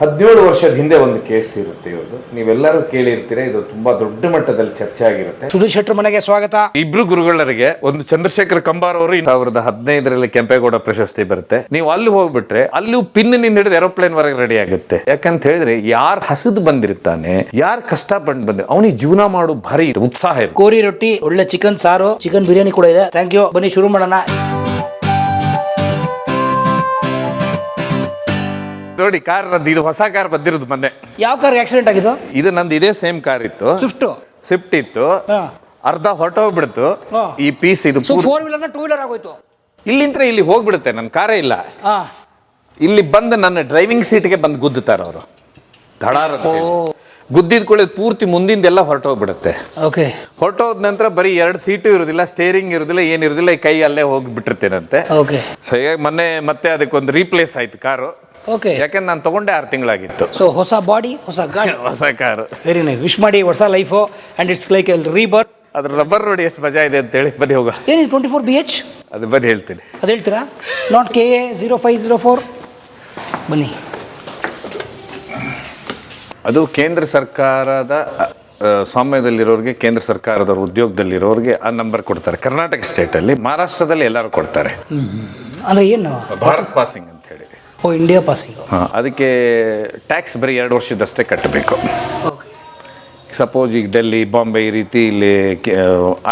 ಹದಿನೇಳು ವರ್ಷದ ಹಿಂದೆ ಒಂದು ಕೇಸ್ ಇರುತ್ತೆ ಇವ್ರದ್ದು. ನೀವೆಲ್ಲರೂ ಕೇಳಿರ್ತೀರ ಇದು ತುಂಬಾ ದೊಡ್ಡ ಮಟ್ಟದಲ್ಲಿ ಚರ್ಚೆ ಆಗಿರುತ್ತೆ. ಸುಧೀರ್ ಶೆಟ್ಟರ್ ಮನೆಗೆ ಸ್ವಾಗತ. ಇಬ್ರು ಗುರುಗಳರಿಗೆ ಒಂದು ಚಂದ್ರಶೇಖರ್ ಕಂಬಾರ್ ಅವರು ಸಾವಿರದ ಹದಿನೈದರಲ್ಲಿ ಕೆಂಪೇಗೌಡ ಪ್ರಶಸ್ತಿ ಬರುತ್ತೆ. ನೀವು ಅಲ್ಲಿ ಹೋಗ್ಬಿಟ್ರೆ ಅಲ್ಲಿ ಪಿನ್ನಿಂದ ಹಿಡಿದು ಏರೋಪ್ಲೇನ್ ವರೆಗೆ ರೆಡಿ ಆಗುತ್ತೆ. ಯಾಕಂತ ಹೇಳಿದ್ರೆ ಯಾರು ಹಸಿದು ಬಂದಿರ್ತಾನೆ ಯಾರು ಕಷ್ಟ ಪಟ್ಟು ಬಂದ್ರೆ ಅವನಿಗೆ ಜೀವನ ಮಾಡು ಭಾರಿ ಉತ್ಸಾಹ ಇದೆ ಕೋರಿ ರೊಟ್ಟಿ ಒಳ್ಳೆ ಚಿಕನ್ ಸಾರು ಚಿಕನ್ ಬಿರಿಯಾನಿ ಕೂಡ ಇದೆ. ಥ್ಯಾಂಕ್ ಯು ಬನ್ನಿ ಶುರು ಮಾಡೋಣ. ನೋಡಿ ಕಾರ್ ನಂದು ಇದು ಹೊಸ ಕಾರ್ ಬಂದಿರೋದು ಮೊನ್ನೆ. ಯಾವ ಕಾರ್ ಆಕ್ಸಿಡೆಂಟ್ ಆಗಿದ್ದು? ಇದು ನಂದು ಇದೇ ಸೇಮ್ ಕಾರ್ ಇತ್ತು. ಸ್ವಿಫ್ಟ್ ಸ್ವಿಫ್ಟ್ ಇತ್ತು. ಅರ್ಧ ಹೊರಟೋಗ್ಬಿಡ್ತು. ಈ ಪೀಸ್ ಇದು ಫೋರ್ ವೀಲರ್ ಟೂ ವೀಲರ್ ಆಗೋಯ್ತು. ಇಲ್ಲಿಂತ್ರ ಇಲ್ಲಿ ಹೋಗ್ಬಿಡುತ್ತೆ ನನ್ನ ಕಾರೇ ಇಲ್ಲ. ಇಲ್ಲಿ ಬಂದು ನನ್ನ ಡ್ರೈವಿಂಗ್ ಸೀಟ್ಗೆ ಬಂದು ಗುದ್ದುತ್ತಾರೆ ಅವರು. ಧಡಾರ್ ಗುದ್ದಿದ ಕೂಡ ಪೂರ್ತಿ ಮುಂದಿಂದೆಲ್ಲ ಹೊರಟೋಗ್ಬಿಡುತ್ತೆ. ಓಕೆ ಹೊರಟೋದ ನಂತರ ಬರೀ ಎರಡು ಸೀಟು ಇರೋದಿಲ್ಲ ಸ್ಟೇರಿಂಗ್ ಇರೋದಿಲ್ಲ ಏನಿರೋದಿಲ್ಲ ಈ ಕೈ ಅಲ್ಲೇ ಹೋಗಿಬಿಟ್ಟಿರ್ತೇನಂತೆ. ಓಕೆ ಸೊ ಮೊನ್ನೆ ಮತ್ತೆ ಅದಕ್ಕೊಂದು ರೀಪ್ಲೇಸ್ ಆಯ್ತು ಕಾರು ಓಕೆ ಯಾಕಂದ್ರೆ ನಾನು ತಗೊಂಡೆ ಆರು ತಿಂಗಳಾಗಿತ್ತು. ಸೊ ಹೊಸ ಬಾಡಿ ಹೊಸ ಗಾಡಿ. ಹೊಸ ಕಾರು. ವೆರಿ ನೈಸ್ ವಿಶ್ ಮಾಡಿ ಹೊಸ ಲೈಫ್ ಆ್ಯಂಡ್ ಇಟ್ಸ್ ಲೈಕ್ ಎಲ್ ರೀಬರ್ತ್ ಅದ್ರ ರಬ್ಬರ್ ರೋಡ್ ಎಷ್ಟು ಮಜಾ ಇದೆ ಅಂತ ಹೇಳಿ ಬನ್ನಿ ಹೋಗ ಏನಿದೆ ಟ್ವೆಂಟಿ ಫೋರ್ ಬಿ ಎಚ್ ಅದು ಬನ್ನಿ ಹೇಳ್ತೀನಿ. ಅದು ಹೇಳ್ತೀರಾ? Not K A zero five zero four ಬನ್ನಿ. ಅದು ಕೇಂದ್ರ ಸರ್ಕಾರದ ಆ, ಸ್ವಾಮ್ಯದಲ್ಲಿರೋರಿಗೆ ಕೇಂದ್ರ ಸರ್ಕಾರದವ್ರ ಉದ್ಯೋಗದಲ್ಲಿರೋರಿಗೆ ಆ ನಂಬರ್ ಕೊಡ್ತಾರೆ. ಕರ್ನಾಟಕ ಸ್ಟೇಟಲ್ಲಿ ಮಹಾರಾಷ್ಟ್ರದಲ್ಲಿ ಎಲ್ಲರೂ ಕೊಡ್ತಾರೆ. ಅಂದರೆ ಏನು? ಭಾರತ್ ಪಾಸಿಂಗ್ ಓ ಇಂಡಿಯಾ ಪಾಸಿಂಗ್ ಹಾಂ ಅದಕ್ಕೆ ಟ್ಯಾಕ್ಸ್ ಬರೀ ಎರಡು ವರ್ಷದಷ್ಟೇ ಕಟ್ಟಬೇಕು. ಓಕೆ ಸಪೋಸ್ ಈಗ ಡೆಲ್ಲಿ ಬಾಂಬೆ ಈ ರೀತಿ ಇಲ್ಲಿ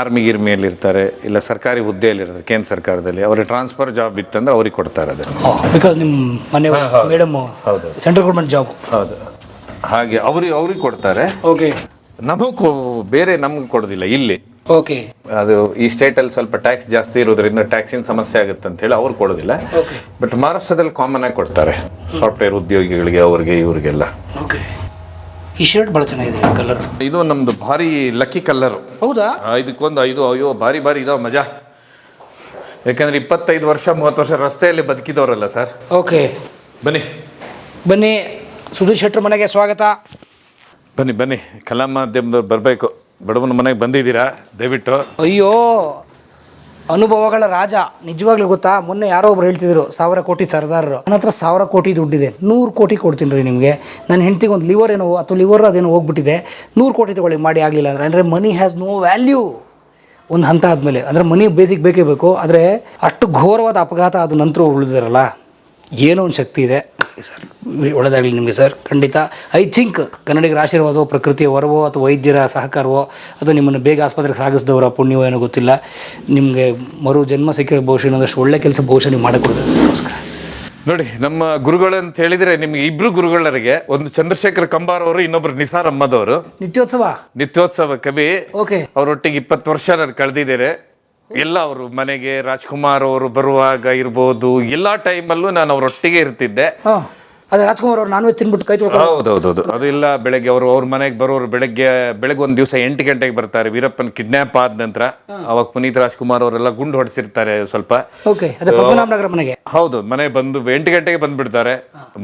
ಆರ್ಮಿ ಗಿರ್ಮಿಯಲ್ಲಿ ಇರ್ತಾರೆ ಇಲ್ಲ ಸರ್ಕಾರಿ ಹುದ್ದೆಯಲ್ಲಿ ಇರ್ತಾರೆ ಕೇಂದ್ರ ಸರ್ಕಾರದಲ್ಲಿ ಅವ್ರಿಗೆ ಟ್ರಾನ್ಸ್ಫರ್ ಜಾಬ್ ಇತ್ತಂದ್ರೆ ಅವ್ರಿಗೆ ಕೊಡ್ತಾರೆ ಅದನ್ನು. ಬಿಕಾಸ್ ನಿಮ್ಮ ಮನೆ ಮೇಡಮ್ ಹೌದು. ಸೆಂಟ್ರಲ್ ಗೌರ್ಮೆಂಟ್ ಜಾಬ್ ಹೌದು. ಹಾಗೆ ಅವ್ರಿಗೆ ಅವ್ರಿಗೆ ಕೊಡ್ತಾರೆ. ಓಕೆ ನಮಗೂ ಬೇರೆ ನಮ್ಗೆ ಕೊಡೋದಿಲ್ಲ ಇಲ್ಲಿ. ಓಕೆ ಅದು ಈ ಸ್ಟೇಟಲ್ಲಿ ಸ್ವಲ್ಪ ಟ್ಯಾಕ್ಸ್ ಜಾಸ್ತಿ ಇರೋದ್ರಿಂದ ಟ್ಯಾಕ್ಸಿನ ಸಮಸ್ಯೆ ಆಗುತ್ತೆ ಅಂತ ಹೇಳಿ ಅವ್ರು ಕೊಡೋದಿಲ್ಲ. ಬಟ್ ಮಹಾರಾಷ್ಟ್ರದಲ್ಲಿ ಕಾಮನ್ ಆಗಿ ಕೊಡ್ತಾರೆ. ಸಾಫ್ಟ್ವೇರ್ ಉದ್ಯೋಗಿಗಳಿಗೆ ಅವ್ರಿಗೆ ಇವ್ರಿಗೆಲ್ಲ. ಓಕೆ ಈ ಶರ್ಟ್ ಭಾಳ ಚೆನ್ನಾಗಿದೆ ಕಲರ್ ಇದು ನಮ್ದು ಭಾರಿ ಲಕ್ಕಿ ಕಲರ್ ಹೌದಾ? ಇದಕ್ಕೊಂದು ಐದು ಅಯ್ಯೋ ಭಾರಿ ಭಾರಿ ಇದಾವ ಮಜಾ. ಯಾಕಂದ್ರೆ ಇಪ್ಪತ್ತೈದು ವರ್ಷ ಮೂವತ್ತು ವರ್ಷ ರಸ್ತೆಯಲ್ಲಿ ಬದುಕಿದವರಲ್ಲ ಸರ್. ಓಕೆ ಬನ್ನಿ. ಬನ್ನಿ ಸುಧೀರ್ ಶೆಟ್ರ್ ಮನೆಗೆ ಸ್ವಾಗತ. ಬನ್ನಿ ಬನ್ನಿ. ಕಲಾ ಮಾಧ್ಯಮದವ್ರು ಬರಬೇಕು. ಬಡವನ ಮನೆಗೆ ಬಂದಿದ್ದೀರಾ? ದಯವಿಟ್ಟು. ಅಯ್ಯೋ, ಅನುಭವಗಳ ರಾಜ. ನಿಜವಾಗ್ಲೂ ಗೊತ್ತಾ? ಮೊನ್ನೆ ಯಾರೋ ಒಬ್ರು ಹೇಳ್ತಿದ್ರು, ಸಾವಿರ ಕೋಟಿ ಸರ್ದಾರರು. ನನ್ನ ಹತ್ರ ಸಾವಿರ ಕೋಟಿ ದುಡ್ಡಿದೆ. ನೂರು ಕೋಟಿ ಕೊಡ್ತೀನಿ ರೀ ನಿಮಗೆ. ನನ್ನ ಹೆಂಡ್ತಿಗೆ ಒಂದು ಲಿವರ್ ಏನೋ, ಅಥವಾ ಲಿವರ್ ಅದೇನೋ ಹೋಗ್ಬಿಟ್ಟಿದೆ. ನೂರು ಕೋಟಿ ತಗೊಳ್ಳಿ, ಮಾಡಿ ಆಗಲಿಲ್ಲ ಅಂದರೆ. ಅಂದರೆ ಮನಿ ಹ್ಯಾಸ್ ನೋ ವ್ಯಾಲ್ಯೂ ಒಂದು ಹಂತ ಆದಮೇಲೆ. ಅಂದರೆ ಮನಿ ಬೇಸಿಕ್ ಬೇಕೇ ಬೇಕು. ಆದರೆ ಅಷ್ಟು ಘೋರವಾದ ಅಪಘಾತ ಆದ ನಂತರ ಉಳಿದಿರಲ್ಲ ಏನೋ ಒಂದು ಶಕ್ತಿ ಇದೆ. ಸರ್. ಒಳ್ಳೆದಾಗಲಿ ನಿಮಗೆ ಸರ್. ಖಂಡಿತ. ಐ ಥಿಂಕ್ ಕನ್ನಡಿಗರ ಆಶೀರ್ವಾದವೋ ಪ್ರಕೃತಿಯ ವರವೋ ಅಥವಾ ವೈದ್ಯರ ಸಹಕಾರವೋ ಅಥವಾ ನಿಮ್ಮನ್ನು ಬೇಗ ಆಸ್ಪತ್ರೆಗೆ ಸಾಗಿಸಿದವರ ಪುಣ್ಯವೋ ಏನೋ ಗೊತ್ತಿಲ್ಲ. ನಿಮಗೆ ಮರು ಜನ್ಮ ಸಿಕ್ಕಿರೋ ಬಹುಶಃ ಇನ್ನೊಂದಷ್ಟು ಒಳ್ಳೆ ಕೆಲಸ ಬಹುಶಃ ನೀವು ನಮಸ್ಕಾರ. ನೋಡಿ ನಮ್ಮ ಗುರುಗಳು ಅಂತ ಹೇಳಿದ್ರೆ ನಿಮ್ಗೆ ಇಬ್ರು ಗುರುಗಳರಿಗೆ ಒಂದು ಚಂದ್ರಶೇಖರ್ ಕಂಬಾರ್ ಅವರು ಇನ್ನೊಬ್ರು ನಿಸಾರ್ ಅಹ್ಮದ್ ನಿತ್ಯೋತ್ಸವ? ನಿತ್ಯೋತ್ಸವ ಕವಿ. ಓಕೆ. ಅವರೊಟ್ಟಿಗೆ ಇಪ್ಪತ್ತು ವರ್ಷ ನಾನು ಕಳೆದಿದ್ದೇನೆ. ಎಲ್ಲ ಅವರು ಮನೆಗೆ ರಾಜ್ಕುಮಾರ್ ಅವರು ಬರುವಾಗ ಇರ್ಬೋದು ಎಲ್ಲ ಟೈಮಲ್ಲೂ ನಾನು ಅವರೊಟ್ಟಿಗೆ ಇರ್ತಿದ್ದೆ. ಅದೇ ರಾಜ್ಕುಮಾರ್ ಅವ್ರು ನಾನ್ ವೆಜ್ ತಿನ್ಬಿಟ್ಟು ಕೈ ತೊಳ್ಕೊಂಡು ಹೌದು ಅದು ಇಲ್ಲ ಬೆಳಗ್ಗೆ ಅವರು ಅವ್ರ ಮನೆಗೆ ಬರೋರು ಬೆಳಗ್ಗೆ ಬೆಳಗ್ಗೆ ಒಂದು ದಿವಸ ಎಂಟು ಗಂಟೆಗೆ ಬರ್ತಾರೆ. ವೀರಪ್ಪನ್ ಕಿಡ್ನಾಪ್ ಆದ ನಂತರ ಅವಾಗ ಪುನೀತ್ ರಾಜ್ಕುಮಾರ್ ಅವರೆಲ್ಲ ಗುಂಡು ಹೊಡೆಸಿರ್ತಾರೆ ಸ್ವಲ್ಪ. ಓಕೆ ಅದೇ ಪದ್ಮನಾಭನಗರ ಮನೆಗೆ. ಹೌದು ಮನೆ ಬಂದು ಎಂಟು ಗಂಟೆಗೆ ಬಂದ್ಬಿಡ್ತಾರೆ.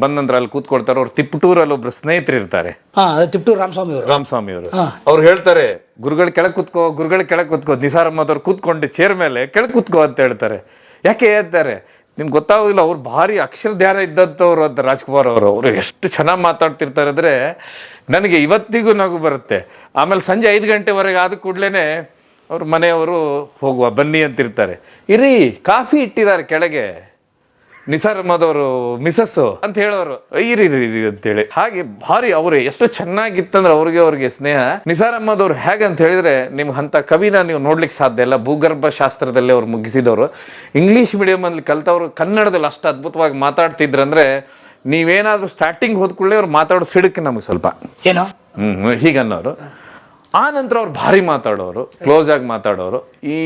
ಬಂದ ನಂತರ ಅಲ್ಲಿ ಕೂತ್ಕೊಳ್ತಾರೆ. ಅವ್ರು ತಿಪ್ಪಟೂರಲ್ಲಿ ಒಬ್ರು ಸ್ನೇಹಿತರು ಇರ್ತಾರೆ. ಹಾ ಅದೇ ರಾಮಸ್ವಾಮಿ ಅವರು. ರಾಮಸ್ವಾಮಿ ಅವರು. ಅವ್ರು ಹೇಳ್ತಾರೆ ಗುರುಗಳು ಕೆಳಗೆ ಕುತ್ಕೋ ಗುರುಗಳು ಕೆಳಗೆ ಕುತ್ಕೋ. ನಿಸಾರ್ ಅಹ್ಮದ್ ಅವ್ರು ಕೂತ್ಕೊಂಡು ಚೇರ್ ಮೇಲೆ ಕೆಳಗೆ ಕುತ್ಕೋ ಅಂತ ಹೇಳ್ತಾರೆ. ಯಾಕೆ ಹೇಳ್ತಾರೆ? ನಿಮ್ಗೆ ಗೊತ್ತಾಗೋದಿಲ್ಲ, ಅವ್ರು ಭಾರಿ ಅಕ್ಷರ ಧ್ಯಾನ ಇದ್ದಂಥವ್ರು ಅಂತ ರಾಜ್ಕುಮಾರ್ ಅವರು. ಅವರು ಎಷ್ಟು ಚೆನ್ನಾಗಿ ಮಾತಾಡ್ತಿರ್ತಾರೆ ಅಂದರೆ ನನಗೆ ಇವತ್ತಿಗೂ ನಗು ಬರುತ್ತೆ. ಆಮೇಲೆ ಸಂಜೆ ಐದು ಗಂಟೆವರೆಗೆ ಆದ ಕೂಡಲೇ ಅವ್ರ ಮನೆಯವರು ಹೋಗುವ ಬನ್ನಿ ಅಂತಿರ್ತಾರೆ. ಇರಿ, ಕಾಫಿ ಇಟ್ಟಿದ್ದಾರೆ ಕೆಳಗೆ. ನಿಸಾರ್ ಅಹ್ಮದ್ ಅವರು ಮಿಸಸ್ಸು ಅಂತ ಹೇಳೋರು. ಇರಿ ಇರಿ ಇರಿ ಅಂತೇಳಿ. ಹಾಗೆ ಭಾರಿ ಅವರು ಎಷ್ಟು ಚೆನ್ನಾಗಿತ್ತಂದ್ರೆ ಅವ್ರಿಗೆ ಅವ್ರಿಗೆ ಸ್ನೇಹ. ನಿಸಾರ್ ಅಹ್ಮದ್ ಅವ್ರು ಹೇಗೆ ಅಂತ ಹೇಳಿದ್ರೆ ನಿಮ್ಗೆ ಅಂತ ಕವಿನ ನೀವು ನೋಡ್ಲಿಕ್ಕೆ ಸಾಧ್ಯ ಇಲ್ಲ. ಭೂಗರ್ಭ ಶಾಸ್ತ್ರದಲ್ಲಿ ಅವ್ರು ಮುಗಿಸಿದವರು. ಇಂಗ್ಲೀಷ್ ಮೀಡಿಯಂ ಅಲ್ಲಿ ಕಲ್ತವ್ರು ಕನ್ನಡದಲ್ಲಿ ಅಷ್ಟು ಅದ್ಭುತವಾಗಿ ಮಾತಾಡ್ತಿದ್ರಂದ್ರೆ ನೀವೇನಾದ್ರೂ ಸ್ಟಾರ್ಟಿಂಗ್ ಹೋದ್ಕೊಳ್ಳೆ ಅವ್ರು ಮಾತಾಡೋ ಸಿಡಕ್ಕೆ ನಮಗೆ ಸ್ವಲ್ಪ. ಏನೋ? ಹ್ಮ್ ಹೀಗನ್ನೋರು ಆ ನಂತರ ಅವ್ರು ಭಾರಿ ಮಾತಾಡೋರು ಕ್ಲೋಸ್ ಆಗಿ ಮಾತಾಡೋರು. ಈ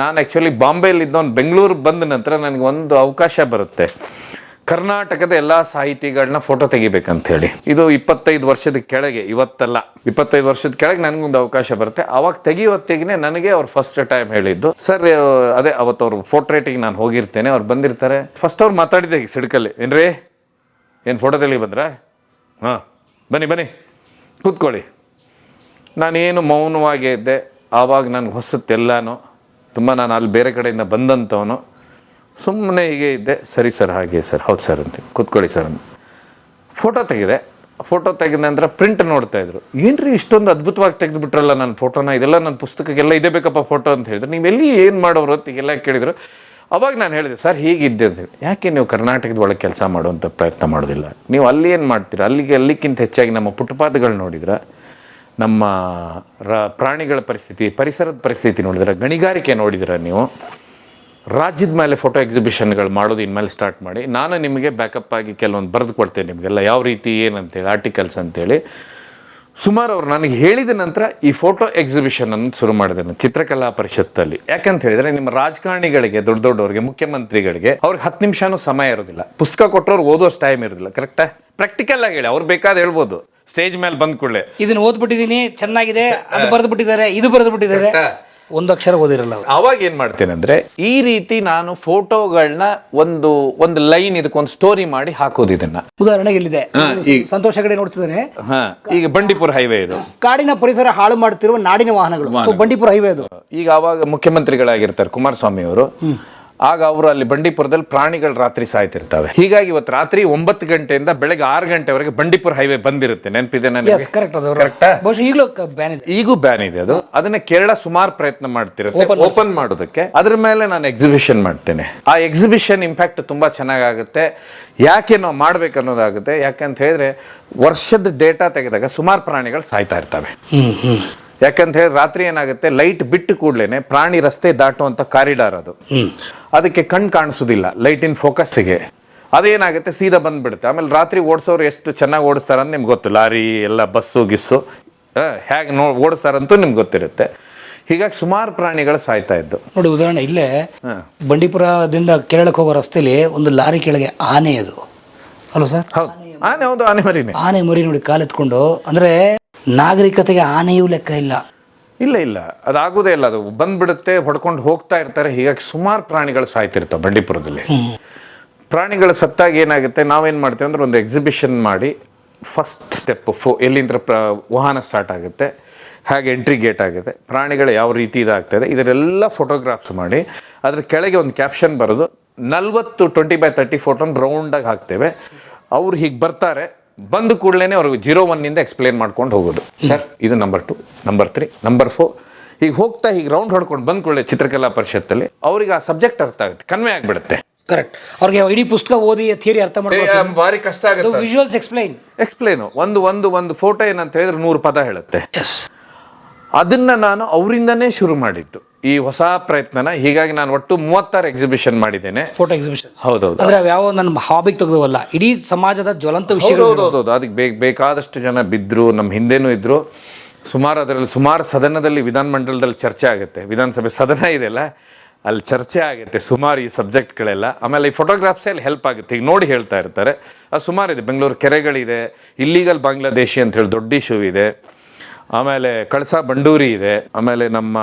ನಾನು ಆ್ಯಕ್ಚುಲಿ ಬಾಂಬೆಯಲ್ಲಿ ಇದ್ದವನು ಬೆಂಗಳೂರು ಬಂದ ನಂತರ ನನಗೆ ಒಂದು ಅವಕಾಶ ಬರುತ್ತೆ. ಕರ್ನಾಟಕದ ಎಲ್ಲ ಸಾಹಿತಿಗಳನ್ನ ಫೋಟೋ ತೆಗಿಬೇಕಂತ ಹೇಳಿ ಇದು ಇಪ್ಪತ್ತೈದು ವರ್ಷದ ಕೆಳಗೆ, ಇವತ್ತಲ್ಲ. ಇಪ್ಪತ್ತೈದು ವರ್ಷದ ಕೆಳಗೆ ನನಗೊಂದು ಅವಕಾಶ ಬರುತ್ತೆ. ಅವಾಗ ತೆಗಿಯೋತ್ತಿಗೆ ನನಗೆ ಅವ್ರು ಫಸ್ಟ್ ಟೈಮ್ ಹೇಳಿದ್ದು. ಸರ್, ಅದೇ ಅವತ್ತು ಅವ್ರ ಫೋಟ್ರೇಟಿಗೆ ನಾನು ಹೋಗಿರ್ತೇನೆ, ಅವ್ರು ಬಂದಿರ್ತಾರೆ. ಫಸ್ಟ್ ಅವ್ರು ಮಾತಾಡಿದ್ದೆ ಈಗ ಸಿಡ್ಕಲ್ಲಿ. ಏನ್ರಿ? ಏನು ಫೋಟೋ ತೆಗಿ ಬಂದ್ರ? ಹಾಂ, ಬನ್ನಿ ಬನ್ನಿ. ಕೂತ್ಕೊಳ್ಳಿ. ನಾನೇನು ಮೌನವಾಗೇ ಇದ್ದೆ, ಆವಾಗ ನನಗೆ ಹೊಸತ್ತೆಲ್ಲನೂ, ತುಂಬ ನಾನು ಅಲ್ಲಿ ಬೇರೆ ಕಡೆಯಿಂದ ಬಂದಂಥವನು ಸುಮ್ಮನೆ ಹೀಗೆ ಇದ್ದೆ, ಸರಿ ಸರ್, ಹಾಗೆ ಸರ್, ಹೌದು ಸರ್ ಅಂತ, ಕೂತ್ಕೊಳ್ಳಿ ಸರ್ ಅಂತ. ಫೋಟೋ ತೆಗೆದೆ. ಫೋಟೋ ತೆಗೆದ ನಂತರ ಪ್ರಿಂಟ್ ನೋಡ್ತಾ ಇದ್ರು. ಏನ್ರಿ ಇಷ್ಟೊಂದು ಅದ್ಭುತವಾಗಿ ತೆಗೆದುಬಿಟ್ರಲ್ಲ ನನ್ನ ಫೋಟೋನ ಇದೆಲ್ಲ ನನ್ನ ಪುಸ್ತಕಕ್ಕೆಲ್ಲ ಇದೇ ಬೇಕಪ್ಪ ಫೋಟೋ ಅಂತ ಹೇಳಿದ್ರು. ನೀವು ಎಲ್ಲಿ ಏನು ಮಾಡೋರು ಅಂತ ಎಲ್ಲ ಕೇಳಿದರು. ಅವಾಗ ನಾನು ಹೇಳಿದೆ, ಸರ್, ಹೀಗಿದ್ದೆ ಅಂತ ಯಾಕೆ ನೀವು ಕರ್ನಾಟಕದ ಒಳಗೆ ಕೆಲಸ ಮಾಡುವಂಥ ಪ್ರಯತ್ನ ಮಾಡೋದಿಲ್ಲ? ನೀವು ಅಲ್ಲಿ ಏನು ಮಾಡ್ತೀರಾ? ಅಲ್ಲಿಗೆ, ಅಲ್ಲಿಕ್ಕಿಂತ ಹೆಚ್ಚಾಗಿ ನಮ್ಮ ಪುಟ್ಪಾತ್ಗಳು ನೋಡಿದ್ರ? ನಮ್ಮ ರ, ಪ್ರಾಣಿಗಳ ಪರಿಸ್ಥಿತಿ, ಪರಿಸರದ ಪರಿಸ್ಥಿತಿ ನೋಡಿದ್ರೆ, ಗಣಿಗಾರಿಕೆ ನೋಡಿದ್ರೆ ನೀವು, ರಾಜ್ಯದ ಮೇಲೆ ಫೋಟೋ ಎಕ್ಸಿಬಿಷನ್ಗಳು ಮಾಡೋದು ಇನ್ಮೇಲೆ ಸ್ಟಾರ್ಟ್ ಮಾಡಿ, ನಾನು ನಿಮಗೆ ಬ್ಯಾಕಪ್ ಆಗಿ ಕೆಲವೊಂದು ಬರೆದು ಕೊಡ್ತೇನೆ ನಿಮಗೆಲ್ಲ, ಯಾವ ರೀತಿ, ಏನಂತೇಳಿ ಆರ್ಟಿಕಲ್ಸ್ ಅಂತೇಳಿ. ಸುಮಾರು ಅವ್ರು ನನಗೆ ಹೇಳಿದ ನಂತರ ಈ ಫೋಟೋ ಎಕ್ಸಿಬಿಷನ್ ಅನ್ನು ಶುರು ಮಾಡಿದೆ ಚಿತ್ರಕಲಾ ಪರಿಷತ್ತಲ್ಲಿ. ಯಾಕಂತ ಹೇಳಿದರೆ, ನಿಮ್ಮ ರಾಜಕಾರಣಿಗಳಿಗೆ, ದೊಡ್ಡ ದೊಡ್ಡವರಿಗೆ, ಮುಖ್ಯಮಂತ್ರಿಗಳಿಗೆ, ಅವ್ರಿಗೆ ಹತ್ತು ನಿಮಿಷನೂ ಸಮಯ ಇರೋದಿಲ್ಲ. ಪುಸ್ತಕ ಕೊಟ್ಟವ್ರು ಓದೋಷ್ಟು ಟೈಮ್ ಇರೋದಿಲ್ಲ ಕರೆಕ್ಟಾ ಪ್ರಾಕ್ಟಿಕಲ್ ಆಗಿ ಹೇಳಿ, ಅವ್ರು ಬೇಕಾದ ಹೇಳ್ಬೋದು. ಸ್ಟೇಜ್ ಮೇಲೆ ಬಂದ ಕೂಡಲೇ. ಇದನ್ನ ಓದ್ಬಿಟ್ಟಿದೀನಿ ಚೆನ್ನಾಗಿದೆ ಅದು ಬರೆದು ಬಿಟ್ಟಿದ್ದಾರೆ ಇದು ಬರೆದು ಬಿಟ್ಟಿದ್ದಾರೆ ಒಂದು ಅಕ್ಷರ ಓದಿರಲ್ಲ ಅವ್ರು. ಅವಾಗ ಏನ್ ಮಾಡ್ತೇನೆ ಅಂದ್ರೆ ಈ ರೀತಿ ನಾನು ಫೋಟೋಗಳನ್ನ ಒಂದು ಒಂದು ಲೈನ್ ಇದಕ್ಕೊಂದು ಸ್ಟೋರಿ ಮಾಡಿ ಹಾಕೋದು ಇದನ್ನ. ಉದಾಹರಣೆಗೆ ಇಲ್ಲಿದೆ. ಸಂತೋಷ ಕಡೆ ನೋಡ್ತಿದ್ದಾರೆ ಹಾ ಈಗ ಬಂಡೀಪುರ ಹೈವೇ ಇದು. ಕಾಡಿನ ಪರಿಸರ ಹಾಳು ಮಾಡ್ತಿರುವ ನಾಡಿನ ವಾಹನಗಳು. ಸೊ ಬಂಡೀಪುರ ಹೈವೇ ಇದು ಈಗ ಅವಾಗ ಮುಖ್ಯಮಂತ್ರಿಗಳಾಗಿರ್ತಾರೆ ಕುಮಾರಸ್ವಾಮಿ ಅವರು ಆಗ ಅವರು ಅಲ್ಲಿ ಬಂಡೀಪುರದಲ್ಲಿ ಪ್ರಾಣಿಗಳು ರಾತ್ರಿ ಸಾಯ್ತಿರ್ತವೆ. ಹೀಗಾಗಿ ಇವತ್ತು ರಾತ್ರಿ ಒಂಬತ್ತು ಗಂಟೆಯಿಂದ ಬೆಳಗ್ಗೆ ಆರು ಗಂಟೆವರೆಗೆ ಬಂಡೀಪುರ ಹೈವೇ ಬಂದಿರುತ್ತೆ. ನೆನಪಿದೆ ನನಗೆ? ಕರೆಕ್ಟ್ ಅದು. ಕರೆಕ್ಟಾ ಬಹುಶಃ ಈಗಲೂ ಬ್ಯಾನ್ ಇದೆ. ಈಗೂ ಬ್ಯಾನ್ ಇದೆ ಅದು. ಅದನ್ನ ಕೇರಳ ಸುಮಾರು ಪ್ರಯತ್ನ ಮಾಡ್ತಿರುತ್ತೆ. ಓಪನ್ ಮಾಡೋದಕ್ಕೆ. ಅದ್ರ ಮೇಲೆ ನಾನು ಎಕ್ಸಿಬಿಷನ್ ಮಾಡ್ತೇನೆ. ಆ ಎಕ್ಸಿಬಿಷನ್ ಇಂಪ್ಯಾಕ್ಟ್ ತುಂಬಾ ಚೆನ್ನಾಗಾಗುತ್ತೆ. ಯಾಕೆ ನಾವು ಮಾಡ್ಬೇಕು ಅನ್ನೋದಾಗುತ್ತೆ ಅಂತ ಹೇಳಿದ್ರೆ ವರ್ಷದ ಡೇಟಾ ತೆಗೆದಾಗ ಸುಮಾರು ಪ್ರಾಣಿಗಳು ಸಾಯ್ತಾ ಇರ್ತವೆ. ಹ್ಮ್ ಹ್ಮ್. ಯಾಕಂತ ಹೇಳಿ ರಾತ್ರಿ ಏನಾಗುತ್ತೆ? ಲೈಟ್ ಬಿಟ್ಟು ಕೂಡಲೇ ಪ್ರಾಣಿ ರಸ್ತೆ ದಾಟುವಂಥ ಕಾರಿಡಾರ್ ಅದು. ಅದಕ್ಕೆ ಕಣ್ಣು ಕಾಣಿಸೋದಿಲ್ಲ ಲೈಟಿನ ಫೋಕಸ್ಸಿಗೆ ಅದೇನಾಗುತ್ತೆ? ಸೀದಾ ಬಂದ್ಬಿಡುತ್ತೆ. ಆಮೇಲೆ ರಾತ್ರಿ ಓಡಿಸೋರು ಎಷ್ಟು ಚೆನ್ನಾಗಿ ಓಡಿಸ್ತಾರೆ ಅಂತ ನಿಮ್ಗೆ ಗೊತ್ತು. ಲಾರಿ ಎಲ್ಲ ಬಸ್ಸು ಗಿಸ್ಸು ಹೇಗೆ ನೋ ಓಡಿಸ್ತಾರಂತೂ ನಿಮ್ಗೆ ಗೊತ್ತಿರುತ್ತೆ. ಹೀಗಾಗಿ ಸುಮಾರು ಪ್ರಾಣಿಗಳು ಸಾಯ್ತಾ ಇದ್ದು. ನೋಡಿ ಉದಾಹರಣೆ ಇಲ್ಲೇ ಬಂಡೀಪುರದಿಂದ ಕೇರಳಕ್ಕೆ ಹೋಗೋ ರಸ್ತೆಯಲ್ಲಿ ಒಂದು ಲಾರಿ ಕೆಳಗೆ ಆನೆ ಅದು. Hello sir? ಹೌದು. ಆನೆ ಹೌದು ಆನೆ ಮರಿನೇ. ಆನೆ ಮರಿ ನೋಡಿ ಕಾಲೆತ್ಕೊಂಡು ಅಂದ್ರೆ ನಾಗರಿಕತೆಗೆ ಆನೆಯೂ ಲೆಕ್ಕ ಇಲ್ಲ. ಇಲ್ಲ ಇಲ್ಲ. ಅದಾಗೋದೇ ಇಲ್ಲ. ಅದು ಬಂದ್ಬಿಡುತ್ತೆ ಹೊಡ್ಕೊಂಡು ಹೋಗ್ತಾ ಇರ್ತಾರೆ. ಹೀಗಾಗಿ ಸುಮಾರು ಪ್ರಾಣಿಗಳು ಸಾಯ್ತಿರ್ತವೆ ಬಂಡೀಪುರದಲ್ಲಿ. ಪ್ರಾಣಿಗಳು ಸತ್ತಾಗ ಏನಾಗುತ್ತೆ? ನಾವೇನು ಮಾಡ್ತೇವೆ ಅಂದ್ರೆ ಒಂದು ಎಕ್ಸಿಬಿಷನ್ ಮಾಡಿ ಫಸ್ಟ್ ಸ್ಟೆಪ್ ಫೋ ಎಲ್ಲಿಂದ ಪ್ರ ವಾಹನ ಸ್ಟಾರ್ಟ್ ಆಗುತ್ತೆ ಹಾಗೆ ಎಂಟ್ರಿ ಗೇಟ್ ಆಗುತ್ತೆ ಪ್ರಾಣಿಗಳು ಯಾವ ರೀತಿ ಇದಾಗ್ತದೆ ಇದರೆಲ್ಲ ಫೋಟೋಗ್ರಾಫ್ಸ್ ಮಾಡಿ ಅದ್ರ ಕೆಳಗೆ ಒಂದು ಕ್ಯಾಪ್ಷನ್ ಬರೋದು ನಲ್ವತ್ತು ಟ್ವೆಂಟಿ ಬೈ ತರ್ಟಿ ಫೋಟೋನ ರೌಂಡಾಗಿ ಹಾಕ್ತೇವೆ. ಅವ್ರು ಹೀಗೆ ಬರ್ತಾರೆ. ಬಂದ ಕೂಡಲೇ ಅವ್ರಿಗೆ ಜೀರೋ ಒನ್ನಿಂದ ಎಕ್ಸ್ಪ್ಲೇನ್ ಮಾಡ್ಕೊಂಡು ಹೋಗೋದು. ಸರ್ ಇದು number two number three number four ಹೀಗೆ ಹೋಗ್ತಾ ಹೀಗೆ ರೌಂಡ್ ಹೊಡ್ಕೊಂಡು ಬಂದ ಕೂಡಲೇ ಚಿತ್ರಕಲಾ ಪರಿಷತ್ತಲ್ಲಿ ಅವ್ರಿಗೆ ಆ ಸಬ್ಜೆಕ್ಟ್ ಅರ್ಥ ಆಗುತ್ತೆ ಕನ್ವೆ ಆಗಿಬಿಡುತ್ತೆ. ಕರೆಕ್ಟ್ ಅವ್ರಿಗೆ ಇಡೀ ಪುಸ್ತಕ ಓದಿ ಥಿಯರಿ ಅರ್ಥ ಮಾಡ್ಕೊಂಡು ಭಾರಿ ಕಷ್ಟ ಆಗುತ್ತೆ ವಿಜುವಲ್ಸ್ ಎಕ್ಸ್ಪ್ಲೈನ್ ಎಕ್ಸ್ಪ್ಲೇನು ಒಂದು ಒಂದು ಒಂದು ಫೋಟೋ ಏನಂತ ಹೇಳಿದ್ರೆ ನೂರು ಪದ ಹೇಳುತ್ತೆ. ಎಸ್ ಅದನ್ನ ನಾನು ಅವರಿಂದನೇ ಶುರು ಮಾಡಿದ್ದು. ಈ ಹೊಸ ಪ್ರಯತ್ನನ ಹೀಗಾಗಿ ನಾನು ಒಟ್ಟು ಮೂವತ್ತಾರು ಎಕ್ಸಿಬಿಷನ್ ಮಾಡಿದ್ದೇನೆ. ಫೋಟೋ ಎಕ್ಸಿಬಿಷನ್ ಹೌದೌದು. ಅಂದ್ರೆ ಯಾವ ನನ್ನ ಹಾಬಿಗೆ ತೆಗೆದವಲ್ಲ ಇಡೀ ಸಮಾಜದ ಜ್ವಲಂತ ವಿಷಯಗಳು ಹೌದೌದು ಅದಕ್ಕೆ ಬೇಕ್ ಬೇಕಾದಷ್ಟು ಜನ ಬಿದ್ದರು ನಮ್ಮ ಹಿಂದೆನೂ ಇದ್ದರು ಸುಮಾರು ಅದರಲ್ಲಿ ಸುಮಾರು ಸದನದಲ್ಲಿ ವಿಧಾನಮಂಡಲದಲ್ಲಿ ಚರ್ಚೆ ಆಗುತ್ತೆ. ವಿಧಾನಸಭೆ ಸದನ ಇದೆಯಲ್ಲ ಅಲ್ಲಿ ಚರ್ಚೆ ಆಗುತ್ತೆ ಸುಮಾರು ಈ ಸಬ್ಜೆಕ್ಟ್ಗಳೆಲ್ಲ. ಆಮೇಲೆ ಈ ಫೋಟೋಗ್ರಾಫ್ಸ್ ಅಲ್ಲಿ ಹೆಲ್ಪ್ ಆಗುತ್ತೆ. ಈಗ ನೋಡಿ ಹೇಳ್ತಾ ಇರ್ತಾರೆ. ಅದು ಸುಮಾರು ಇದೆ. ಬೆಂಗಳೂರು ಕೆರೆಗಳಿದೆ. ಇಲ್ಲೀಗಲ್ ಬಾಂಗ್ಲಾದೇಶಿ ಅಂತ ಹೇಳಿ ದೊಡ್ಡ ಇಶ್ಯೂ ಇದೆ. ಆಮೇಲೆ ಕಳಸ ಬಂಡೂರಿ ಇದೆ ಆಮೇಲೆ ನಮ್ಮ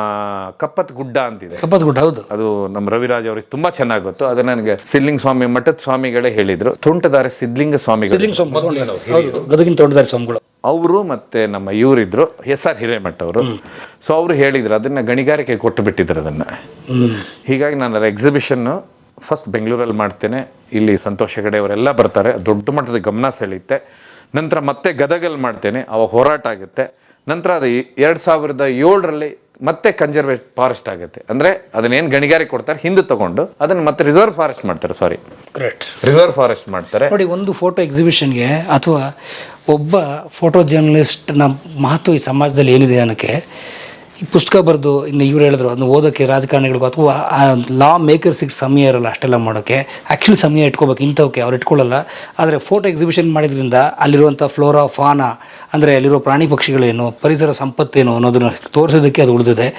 ಕಪ್ಪತ್ ಗುಡ್ಡ ಅಂತಿದೆ. ಕಪ್ಪತ್ ಗುಡ್ಡ ಹೌದು. ಅದು ನಮ್ಮ ರವಿರಾಜ್ ಅವ್ರಿಗೆ ತುಂಬಾ ಚೆನ್ನಾಗಿ ಗೊತ್ತು. ಅದು ನನಗೆ ಸಿದ್ಲಿಂಗ ಸ್ವಾಮಿ ಮಠದ ಸ್ವಾಮಿಗಳೇ ಹೇಳಿದ್ರು. ತುಂಟದಾರೆ ಸಿದ್ಲಿಂಗ ಸ್ವಾಮಿಗಳು. ಸಿದ್ಲಿಂಗ ಸ್ವಾಮಿ ಹೌದು ಗದಗಿನ ತೋಟದಾರಿ ಸ್ವಾಮಿಗಳು. ಅವರು ಮತ್ತೆ ನಮ್ಮ ಇವರಿದ್ರು ಎಸ್ ಆರ್ ಹಿರೇಮಠ ಅವರು. ಸೊ ಅವರು ಹೇಳಿದ್ರು ಅದನ್ನ ಗಣಿಗಾರಿಕೆ ಕೊಟ್ಟು ಬಿಟ್ಟಿದ್ರು ಅದನ್ನ. ಹೀಗಾಗಿ ನಾನು ಎಕ್ಸಿಬಿಷನ್ ಫಸ್ಟ್ ಬೆಂಗಳೂರಲ್ಲಿ ಮಾಡ್ತೇನೆ. ಇಲ್ಲಿ ಸಂತೋಷ ಹೆಗಡೆ ಅವರೆಲ್ಲ ಬರ್ತಾರೆ. ದೊಡ್ಡ ಮಟ್ಟದ ಗಮನ ಸೆಳೆಯುತ್ತೆ. ನಂತರ ಮತ್ತೆ ಗದಗಲ್ಲಿ ಮಾಡ್ತೇನೆ. ಅವಾಗ ಹೋರಾಟ ಆಗುತ್ತೆ. ನಂತರ ಅದು ಎರಡು ಸಾವಿರದ ಏಳರಲ್ಲಿ ಮತ್ತೆ ಕನ್ಸರ್ವೇಟ್ ಫಾರೆಸ್ಟ್ ಆಗುತ್ತೆ. ಅಂದರೆ ಅದನ್ನೇನು ಗಣಿಗಾರಿಕೆ ಕೊಡ್ತಾರೆ? ಹಿಂದೆ ತಗೊಂಡು ಅದನ್ನು ಮತ್ತೆ ರಿಸರ್ವ್ ಫಾರೆಸ್ಟ್ ಮಾಡ್ತಾರೆ ಸಾರಿ ಕರೆಕ್ಟ್ ರಿಸರ್ವ್ ಫಾರೆಸ್ಟ್ ಮಾಡ್ತಾರೆ. ನೋಡಿ ಒಂದು ಫೋಟೋ ಎಕ್ಸಿಬಿಷನ್ಗೆ ಅಥವಾ ಒಬ್ಬ ಫೋಟೋ ಜರ್ನಲಿಸ್ಟ್ನ ಮಹತ್ವ ಈ ಸಮಾಜದಲ್ಲಿ ಏನಿದೆ ಅನ್ನೋಕ್ಕೆ ಈ ಪುಸ್ತಕ ಬರೆದು ಇನ್ನು ಇವ್ರು ಹೇಳಿದ್ರು, ಅದನ್ನ ಓದೋಕ್ಕೆ ರಾಜಕಾರಣಿಗಳಿಗೂ ಅಥವಾ ಲಾ ಮೇಕರ್ಸಿಗೆ ಸಮಯ ಇರಲ್ಲ ಅಷ್ಟೆಲ್ಲ ಮಾಡೋಕ್ಕೆ ಆ್ಯಕ್ಚುಲಿ ಸಮಯ ಇಟ್ಕೋಬೇಕು, ಇಂಥವಕ್ಕೆ ಅವ್ರು ಇಟ್ಕೊಳ್ಳಲ್ಲ. ಆದರೆ ಫೋಟೋ ಎಕ್ಸಿಬಿಷನ್ ಮಾಡಿದ್ರಿಂದ ಅಲ್ಲಿರುವಂಥ ಫ್ಲೋರಾ ಫಾನಾ ಅಂದರೆ ಅಲ್ಲಿರೋ ಪ್ರಾಣಿ ಪಕ್ಷಿಗಳೇನು, ಪರಿಸರ ಸಂಪತ್ತೇನು ಅನ್ನೋದನ್ನು ತೋರಿಸೋದಕ್ಕೆ ಅದು ಉಳಿದಿದೆ.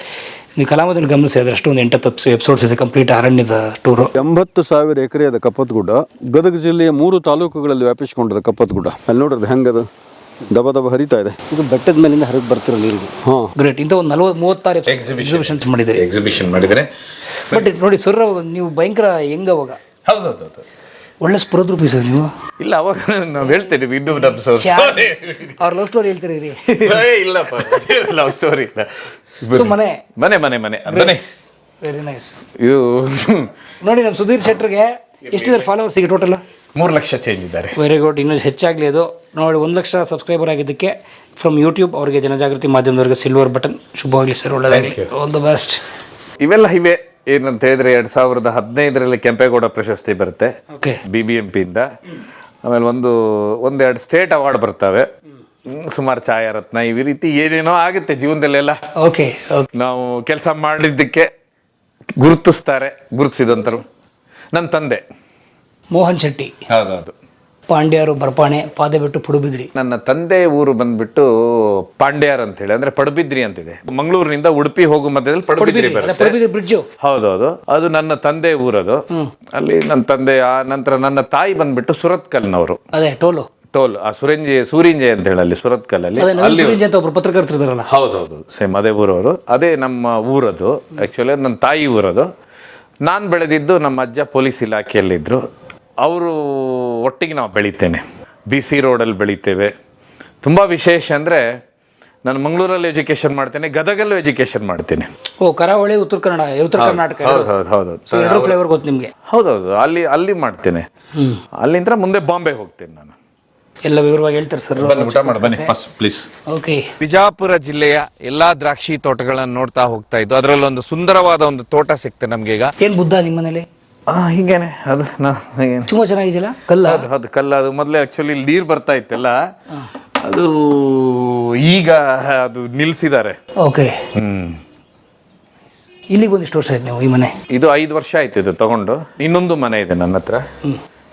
ನೀವು ಕಲಾಮದಲ್ಲಿ ಗಮನಿಸಿ ಅಷ್ಟೊಂದು ಎಂಟು ತಪ್ಸ್ ಎಪಿಸೋಡ್ಸ್ ಇದೆ ಕಂಪ್ಲೀಟ್ ಅರಣ್ಯದ ಟೂರು ಎಂಬತ್ತು ಸಾವಿರ ಎಕರೆಯಾದ ಕಪ್ಪತ್ಗುಡ್ಡ, ಗದಗ ಜಿಲ್ಲೆಯ ಮೂರು ತಾಲೂಕುಗಳಲ್ಲಿ ವ್ಯಾಪಿಸಿಕೊಂಡಿದೆ ಕಪ್ಪತ್ಗುಡ್ಡ. ಅಲ್ಲಿ ನೋಡಿದ್ರೆ ಹೆಂಗದು? ದಬ ದಬ ಹರಿತಾ ಇದೆ. ಇದು ಬೆಟ್ಟದ ಮೇಲಿಂದ ಹರಿದು ಬರ್ತಿರೋ ನೀರು ಹಾ. ಗ್ರೇಟ್ ಇಂಥ ಒಂದು ನಲ್ವತ್ತು ಮೂವತ್ತಾರು ಎಕ್ಸಿಬಿಷನ್ಸ್ ಮಾಡಿದ್ದೀರಿ. ಎಕ್ಸಿಬಿಷನ್ ಮಾಡಿದರೆ. ಬಟ್ ನೋಡಿ ಸರ್ ಅವಾಗ ನೀವು ಭಯಂಕರ ಹೆಂಗ್ ಅವಾಗ? ಹೌದು ಒಳ್ಳೆ ಸ್ಪರ್ಧರೂಪಿ ಸರ್ ನೀವು. ಇಲ್ಲ ಅವಾಗ ನಾವು ಹೇಳ್ತೇವೆ ಇನ್ನೂ ನಮ್ಮ ಸ- ಅವ್ರ ಲವ್ ಸ್ಟೋರಿ ಹೇಳ್ತೀರಿ ರೀ ಏ, ಇಲ್ಲಪ್ಪ ಲವ್ ಸ್ಟೋರಿ ಇಲ್ಲ. ಸೊ ಮನೆ. ಮನೆ ಮನೆ ಮನೆ. ಮನೆ. ವೆರಿ ನೈಸ್ ಇದು ನೋಡಿ ನಮ್ಮ ಸುಧೀರ್ ಶೆಟ್ರಿಗೆ ಎಷ್ಟಿದ್ದಾರೆ ಫಾಲೋವರ್ಸ್ ಈಗ ಟೋಟಲ್ ಮೂರು ಲಕ್ಷ ಚೇಂಜ್ ಇದ್ದಾರೆ. ವೆರಿ ಗುಡ್ ಇನ್ನೂ ಹೆಚ್ಚಾಗಲಿ ಅದು. ನೋಡಿ ಒಂದು ಲಕ್ಷ ಸಬ್ಸ್ಕ್ರೈಬರ್ ಆಗಿದ್ದಕ್ಕೆ ಫ್ರಮ್ ಯೂಟ್ಯೂಬ್ ಅವರಿಗೆ ಜನಜಾಗೃತಿ ಮಾಧ್ಯಮದವರಿಗೆ ಸಿಲ್ವರ್ ಬಟನ್ ಶುಭವಾಗಲಿ ಸರ್ ಒಳ್ಳೆಯದಾಗಲಿ ಆಲ್ ದ ಬೆಸ್ಟ್ ಇವೆಲ್ಲ ಇವೆ. ಏನಂತ ಹೇಳಿದ್ರೆ ಎರಡ್ ಸಾವಿರದ ಹದಿನೈದರಲ್ಲಿ ಕೆಂಪೇಗೌಡ ಪ್ರಶಸ್ತಿ ಬರುತ್ತೆ. ಓಕೆ ಬಿ ಬಿ ಎಂ ಪಿಯಿಂದ ಆಮೇಲೆ ಒಂದು ಒಂದೆರಡು ಸ್ಟೇಟ್ ಅವಾರ್ಡ್ ಬರ್ತವೆ. ಸುಮಾರು ಛಾಯಾರತ್ನ. ಈ ರೀತಿ ಏನೇನೋ ಆಗುತ್ತೆ ಜೀವನದಲ್ಲೆಲ್ಲ. ಓಕೆ ಓಕೆ ನಾವು ಕೆಲಸ ಮಾಡಿದ್ದಕ್ಕೆ ಗುರುತಿಸ್ತಾರೆ ಗುರುತಿಸಿದಂತರು. ನನ್ನ ತಂದೆ. ಮೋಹನ್ ಶೆಟ್ಟಿ. ಹೌದೌದು. ಪಾಂಡ್ಯರು ಬರ್ಪಾಣೆ ಪಾದ ಬಿಟ್ಟು ಪುಡುಬಿದ್ರಿ. ನನ್ನ ತಂದೆ ಊರು ಬಂದ್ಬಿಟ್ಟು ಪಾಂಡ್ಯಾರ್ ಅಂತ ಹೇಳಿ ಅಂದ್ರೆ ಪಡುಬಿದ್ರಿ ಅಂತಿದೆ. ಮಂಗಳೂರಿನಿಂದ ಉಡುಪಿ ಹೋಗೋ ಮಧ್ಯದಲ್ಲಿ ಪಡುಬಿದ್ರಿ ಬರುತ್ತೆ. ಪಡುಬಿದ್ರಿ ಬ್ರಿಡ್ಜು ಹೌದೌದು. ಅದು ನನ್ನ ತಂದೆ ಊರದು. ಅಲ್ಲಿ ನನ್ನ ತಂದೆ ಆ ನಂತರ ನನ್ನ ತಾಯಿ ಬಂದ್ಬಿಟ್ಟು ಸುರತ್ಕಲ್ನವರು. ಅದೇ ಟೋಲು. ಟೋಲ್ ಆ ಸುರಂಜಿ ಸೂರಿಂಜೆ ಅಂತ ಹೇಳಿ ಅಲ್ಲಿ ಅಲ್ಲಿ ಅದೇ ನವೀನ್ ಅಂತ ಒಬ್ರು ಹೌದೌದು ಸೇಮ್ ಅದೇ ಊರವರು. ಅದೇ ನಮ್ಮ ಊರದು ಆಕ್ಚುಲಿ ನನ್ನ ತಾಯಿ ಊರದು. ನಾನು ಬೆಳೆದಿದ್ದು ನಮ್ಮ ಅಜ್ಜ ಪೊಲೀಸ್ ಇಲಾಖೆಯಲ್ಲಿದ್ದರು ಅವರು ಒಟ್ಟಿಗೆ ನಾವು ಬೆಳಿತೇನೆ. ಬಿ ಸಿ ರೋಡಲ್ಲಿ ಬೆಳಿತೇವೆ. ತುಂಬ ವಿಶೇಷ ಅಂದರೆ ನಾನು ಮಂಗಳೂರಲ್ಲಿ ಎಜುಕೇಷನ್ ಮಾಡ್ತೇನೆ ಗದಗಲ್ಲೂ ಎಜುಕೇಷನ್ ಮಾಡ್ತೇನೆ. ಓ ಕರಾವಳಿ ಉತ್ತರ ಕನ್ನಡ ಉತ್ತರ ಕರ್ನಾಟಕ ಹೌದು ಹೌದು ಹೌದು. ಫ್ಲೇವರ್ ಗೊತ್ತು ನಿಮಗೆ? ಹೌದೌದು ಅಲ್ಲಿ ಅಲ್ಲಿ ಮಾಡ್ತೇನೆ. ಅಲ್ಲಿಂದ ಮುಂದೆ ಬಾಂಬೆ ಹೋಗ್ತೇನೆ ನಾನು. ಎಲ್ಲ ವಿವರವಾಗಿ ಹೇಳ್ತಾರೆ ಸರ್. ಊಟ ಮಾಡಿ ಬನ್ನಿ ಪ್ಲೀಸ್ ಓಕೆ ಬಿಜಾಪುರ ಜಿಲ್ಲೆಯ ಎಲ್ಲಾ ದ್ರಾಕ್ಷಿ ತೋಟಗಳನ್ನು ನೋಡ್ತಾ ಹೋಗ್ತಾ ಇದ್ದು ಅದರಲ್ಲಿ ಒಂದು ಸುಂದರವಾದ ಒಂದು ತೋಟ ಸಿಕ್ತೆ ನಮ್ಗೆ ಈಗ. ಏನ್ ಬುದ್ಧ ನಿಮ್ಮ ಮನೇಲಿ? ಆ, ಹೀಗೇನೆ ಅದು ನಾ ಹೀಗೇನೆ. ತುಂಬಾ ಚೆನ್ನಾಗಿದೆಯಲ್ಲ? ಕಲ್ಲ? ಅದು ಅದು ಕಲ್ಲ ಅದು ಮೊದಲೇ ಆಕ್ಚುಲಿ ನೀರು ಬರ್ತಾ ಇತ್ತಲ್ಲ ಅದು ಈಗ ಅದು ನಿಲ್ಸಿದ್ದಾರೆ. Okay hmm. ಇಲ್ಲಿಗೆ ಬಂದು ಎಷ್ಟು ವರ್ಷ ಆಯ್ತು ನೀವು ಈ ಮನೆ? ಇದು ಐದು ವರ್ಷ ಆಯ್ತು ಇದು ತಗೊಂಡು ಇನ್ನೊಂದು ಮನೆ ಇದೆ ನನ್ನ ಹತ್ರ.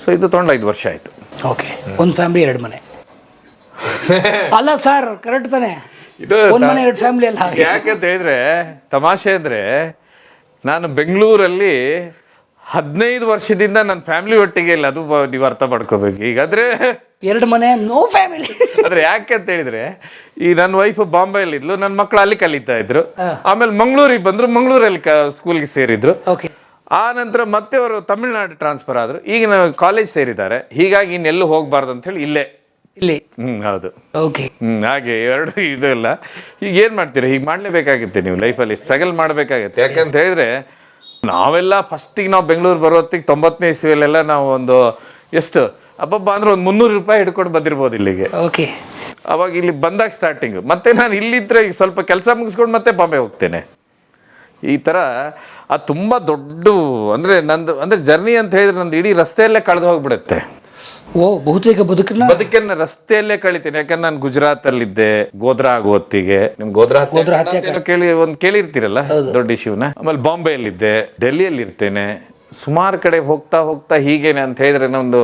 ಸೊ ಇದು ತಗೊಂಡು ಐದು ವರ್ಷ ಆಯ್ತು. ಓಕೆ ಒಂದು ಫ್ಯಾಮಿಲಿ ಎರಡು ಮನೆ. ಅಲ್ಲ ಸರ್ ಕರೆಕ್ಟ್ ತಾನೆ? ಇದು ಒಂದು ಮನೆ ಎರಡು ಫ್ಯಾಮಿಲಿ ಅಲ್ಲ. ಯಾಕಂತ ಹೇಳಿದ್ರೆ ತಮಾಷೆ ಅಂದ್ರೆ ನಾನು ಬೆಂಗಳೂರಲ್ಲಿ ಹದಿನೈದು ವರ್ಷದಿಂದ ನನ್ನ ಫ್ಯಾಮಿಲಿ ಒಟ್ಟಿಗೆ ಇಲ್ಲ ಅದು ನೀವು ಅರ್ಥ ಮಾಡ್ಕೋಬೇಕು. ಈಗಾದ್ರೆ ಎರಡು ಮನೆ ನೋ ಫ್ಯಾಮಿಲಿ ಅಂದ್ರೆ ಯಾಕೆ ಅಂತ ಹೇಳಿದ್ರೆ ಈ ನನ್ನ ವೈಫ್ ಬಾಂಬೆಯಲ್ಲಿ ಇದ್ಲು ನನ್ನ ಮಕ್ಕಳು ಅಲ್ಲಿ ಕಲಿತಾ ಇದ್ರು. ಆಮೇಲೆ ಮಂಗಳೂರಿಗೆ ಬಂದ್ರು ಮಂಗಳೂರಲ್ಲಿ ಸ್ಕೂಲ್ಗೆ ಸೇರಿದ್ರು. ಓಕೆ. ಆ ನಂತರ ಮತ್ತೆ ಅವರು ತಮಿಳ್ನಾಡು ಟ್ರಾನ್ಸ್ಫರ್ ಆದರು. ಈಗ ನಾವು ಕಾಲೇಜ್ ಸೇರಿದ್ದಾರೆ. ಹೀಗಾಗಿ ಇನ್ನೆಲ್ಲೂ ಹೋಗಬಾರ್ದು ಅಂತ ಹೇಳಿ ಇಲ್ಲೇ. ಇಲ್ಲಿ? ಹ್ಞೂ ಹೌದು. ಓಕೆ ಹ್ಞೂ ಹಾಗೆ ಎರಡು ಇದು ಇಲ್ಲ. ಈಗ ಏನು ಮಾಡ್ತೀರಾ? ಹೀಗೆ ಮಾಡಲೇಬೇಕಾಗುತ್ತೆ ನೀವು ಲೈಫಲ್ಲಿ ಸ್ಟ್ರಗಲ್ ಮಾಡಬೇಕಾಗತ್ತೆ. ಯಾಕಂತ ಹೇಳಿದ್ರೆ ನಾವೆಲ್ಲ ಫಸ್ಟಿಗೆ ನಾವು ಬೆಂಗಳೂರು ಬರೋತ್ತಿಗೆ ತೊಂಬತ್ತನೇ ಇಸ್ವಿಯಲ್ಲೆಲ್ಲ ನಾವು ಒಂದು ಎಷ್ಟು? ಅಬ್ಬಬ್ಬ ಅಂದ್ರೆ ಒಂದು ಮುನ್ನೂರು ರೂಪಾಯಿ ಹಿಡ್ಕೊಂಡು ಬಂದಿರ್ಬೋದು ಇಲ್ಲಿಗೆ. ಓಕೆ ಅವಾಗ ಇಲ್ಲಿ ಬಂದಾಗ ಸ್ಟಾರ್ಟಿಂಗ್ ಮತ್ತೆ ನಾನು ಇಲ್ಲಿದ್ರೆ ಈಗ ಸ್ವಲ್ಪ ಕೆಲಸ ಮುಗಿಸ್ಕೊಂಡು ಮತ್ತೆ ಬಾಂಬೆ ಹೋಗ್ತೇನೆ. ಈ ಥರ ಅದು ತುಂಬ ದೊಡ್ಡ ಅಂದರೆ ನಂದು ಅಂದರೆ ಜರ್ನಿ ಅಂತ ಹೇಳಿದ್ರೆ ನಂದು ಇಡೀ ರಸ್ತೆಯಲ್ಲೇ ಕಳೆದು ಹೋಗ್ಬಿಡುತ್ತೆ. ಓ ಬಹುತೇಕ ಬದುಕನ್ನ ಬದುಕನ್ನ ರಸ್ತೆಯಲ್ಲೇ ಕಳಿತೀನಿ. ಯಾಕಂದ್ರೆ ನಾನು ಗುಜರಾತ್ ಅಲ್ಲಿದ್ದೆ ಗೋಧ್ರಾ ಆಗೋ ಹೊತ್ತಿಗೆ. ನಿಮ್ ಗೋದ್ರಾ ಕೇಳಿ ಒಂದ್ ಕೇಳಿರ್ತೀರಲ್ಲ ದೊಡ್ಡ ಇಶ್ಯೂನ ಆಮೇಲೆ ಬಾಂಬೆಯಲ್ಲಿದ್ದೆ ಡೆಲ್ಲಿಯಲ್ಲಿ ಇರ್ತೇನೆ ಸುಮಾರು ಕಡೆ ಹೋಗ್ತಾ ಹೋಗ್ತಾ ಹೀಗೇನೆ ಅಂತ ಹೇಳಿದ್ರೆ ನಮ್ದು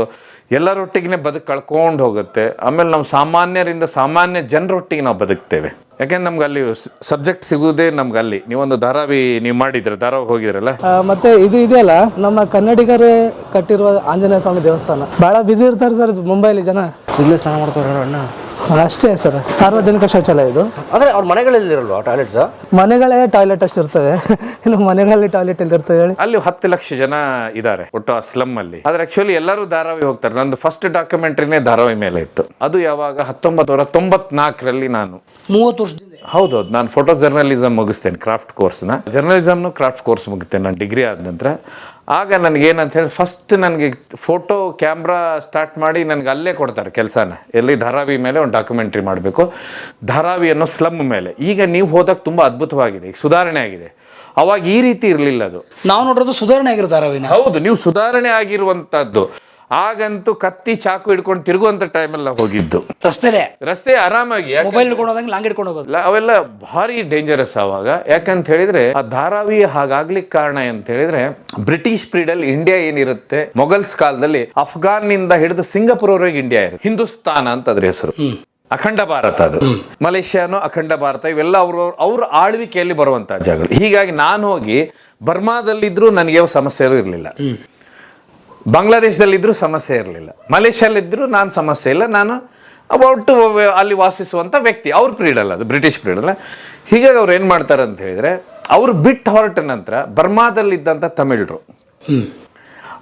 ಎಲ್ಲರೊಟ್ಟಿಗೆ ಬದುಕು ಕಳ್ಕೊಂಡು ಹೋಗುತ್ತೆ. ಆಮೇಲೆ ನಾವು ಸಾಮಾನ್ಯರಿಂದ ಸಾಮಾನ್ಯ ಜನರೊಟ್ಟಿಗೆ ನಾವು ಬದುಕ್ತೇವೆ. ಯಾಕೆಂದ್ರೆ ನಮ್ಗೆ ಅಲ್ಲಿ ಸಬ್ಜೆಕ್ಟ್ ಸಿಗುವುದೇ ನಮ್ಗೆ ಅಲ್ಲಿ. ನೀವೊಂದು ಧಾರಾವಿ ನೀವು ಮಾಡಿದ್ರೆ ಧಾರಾವಿ ಹೋಗಿದ್ರಲ್ಲ ಮತ್ತೆ ಇದು ಇದೆಯಲ್ಲ ನಮ್ಮ ಕನ್ನಡಿಗರೇ ಕಟ್ಟಿರುವ ಆಂಜನೇಯ ಸ್ವಾಮಿ ದೇವಸ್ಥಾನ. ಬಹಳ ಬಿಸಿ ಇರ್ತಾರೆ ಸರ್ ಮುಂಬೈಲಿ ಜನ. ಇಲ್ಲೇ ಸ್ನಾನ ಮಾಡ್ತಾರೆ ಅಣ್ಣ. ಅಷ್ಟೇ ಸರ್. ಸಾರ್ವಜನಿಕ ಶೌಚಾಲಯ ಇದು. ಅಂದ್ರೆ ಅವ್ರ ಮನೆಗಳಲ್ಲಿ ಇರಲ್ವಾ ಟಾಯ್ಲೆಟ್ಸ್ ಮನೆಗಳೇ ಟಾಯ್ಲೆಟ್ ಅಷ್ಟು ಇರ್ತವೆ. ಇನ್ನು ಮನೆಗಳಲ್ಲಿ ಟಾಯ್ಲೆಟ್ ಎಲ್ಲಿ ಇರ್ತವೆ ಹೇಳಿ? ಅಲ್ಲಿ ಹತ್ತು ಲಕ್ಷ ಜನ ಇದ್ದಾರೆ ಒಟ್ಟು ಆ ಸ್ಲಮ್ ಅಲ್ಲಿ. ಆದ್ರೆ ಆಕ್ಚುಲಿ ಎಲ್ಲರೂ ಧಾರಾವಿ ಹೋಗ್ತಾರೆ. ನಂದು ಫಸ್ಟ್ ಡಾಕ್ಯುಮೆಂಟ್ರಿನೇ ಧಾರಾವಿ ಮೇಲೆ ಇತ್ತು. ಅದು ಯಾವಾಗ? ಹತ್ತೊಂಬತ್ತು ನೂರ ತೊಂಬತ್ನಾಲ್ಕರಲ್ಲಿ ನಾನು. ಮೂವತ್ತು ವರ್ಷದಿಂದ ಹೌದೌದು ನಾನು ಫೋಟೋ ಜರ್ನಲಿಸಮ್ ಮುಗಿಸ್ತೇನೆ ಕ್ರಾಫ್ಟ್ ಕೋರ್ಸ್ನ ಜರ್ನಲಿಸಮ್ನು ಕ್ರಾಫ್ಟ್ ಕೋರ್ಸ್ ಮುಗಿತೇನೆ ನಾನು ಡಿಗ್ರಿ ಆದ ನಂತರ. ಆಗ ನನಗೆ ಏನಂತ ಹೇಳಿ ಫಸ್ಟ್ ನನಗೆ ಫೋಟೋ ಕ್ಯಾಮ್ರಾ ಸ್ಟಾರ್ಟ್ ಮಾಡಿ ನನಗೆ ಅಲ್ಲೇ ಕೊಡ್ತಾರೆ ಕೆಲಸನ. ಎಲ್ಲಿ ಧಾರಾವಿ ಮೇಲೆ ಒಂದು ಡಾಕ್ಯುಮೆಂಟ್ರಿ ಮಾಡಬೇಕು. ಧಾರಾವಿ ಅನ್ನೋ ಸ್ಲಮ್ ಮೇಲೆ. ಈಗ ನೀವು ಹೋದಾಗ ತುಂಬ ಅದ್ಭುತವಾಗಿದೆ. ಈಗ ಸುಧಾರಣೆ ಆಗಿದೆ. ಅವಾಗ ಈ ರೀತಿ ಇರಲಿಲ್ಲ ಅದು. ನಾವು ನೋಡೋದು ಸುಧಾರಣೆ ಆಗಿರೋ ಧಾರಾವಿನ. ಹೌದು ನೀವು ಸುಧಾರಣೆ ಆಗಿರುವಂತದ್ದು ಆಗಂತೂ ಕತ್ತಿ ಚಾಕು ಹಿಡ್ಕೊಂಡು ತಿರುಗುವಂತ ಟೈಮಲ್ಲಿ ನಾವು ಹೋಗಿದ್ದು. ರಸ್ತೆ ರಸ್ತೆ ಆರಾಮಾಗಿ ಯಾಕೆ- ಮೊಬೈಲ್ ಲಾಂಗ್ ಹಿಡ್ಕೊಂಡು ಹೋಗೋದು. ಅವೆಲ್ಲ ಭಾರಿ ಡೇಂಜರಸ್ ಅವಾಗ ಯಾಕಂತ ಹೇಳಿದ್ರೆ ಆ ಧಾರಾವಿ ಹಾಗಾಗ್ಲಿಕ್ಕೆ ಕಾರಣ ಅಂತ ಹೇಳಿದ್ರೆ ಬ್ರಿಟಿಷ್ ಪೀರಿಯಡ್ ಇಂಡಿಯಾ ಏನಿರುತ್ತೆ ಮೊಘಲ್ಸ್ ಕಾಲದಲ್ಲಿ ಅಫ್ಘಾನ್ನಿಂದ ಹಿಡಿದು ಸಿಂಗಾಪುರ್ ವರೆಗೆ ಇಂಡಿಯಾ ಇರುತ್ತೆ. ಹಿಂದೂಸ್ತಾನ ಅಂತ ಅದ್ರ ಹೆಸರು ಅಖಂಡ ಭಾರತ ಅದು. ಮಲೇಷ್ಯಾನು ಅಖಂಡ ಭಾರತ ಇವೆಲ್ಲ ಅವ್ರ ಅವ್ರ ಆಳ್ವಿಕೆಯಲ್ಲಿ ಬರುವಂತಹ ಜಾಗಗಳು. ಹೀಗಾಗಿ ನಾನು ಹೋಗಿ ಬರ್ಮಾದಲ್ಲಿದ್ರು ನನಗೆ ಯಾವ ಸಮಸ್ಯೆ ಇರಲಿಲ್ಲ ಬಾಂಗ್ಲಾದೇಶದಲ್ಲಿದ್ದರೂ ಸಮಸ್ಯೆ ಇರಲಿಲ್ಲ. ಮಲೇಷ್ಯಾಲಿದ್ದರೂ ನಾನು ಸಮಸ್ಯೆ ಇಲ್ಲ. ನಾನು ಒಟ್ಟು ಅಲ್ಲಿ ವಾಸಿಸುವಂಥ ವ್ಯಕ್ತಿ. ಅವ್ರ ಪ್ರೀಡಲ್ಲ ಅದು ಬ್ರಿಟಿಷ್ ಪ್ರೀಡಲ್ಲ ಹೀಗಾಗಿ ಅವ್ರು ಏನು ಮಾಡ್ತಾರೆ ಅಂತ ಹೇಳಿದರೆ, ಅವರು ಬಿಟ್ಟು ಹೊರಟ ನಂತರ ಬರ್ಮಾದಲ್ಲಿದ್ದಂಥ ತಮಿಳರು.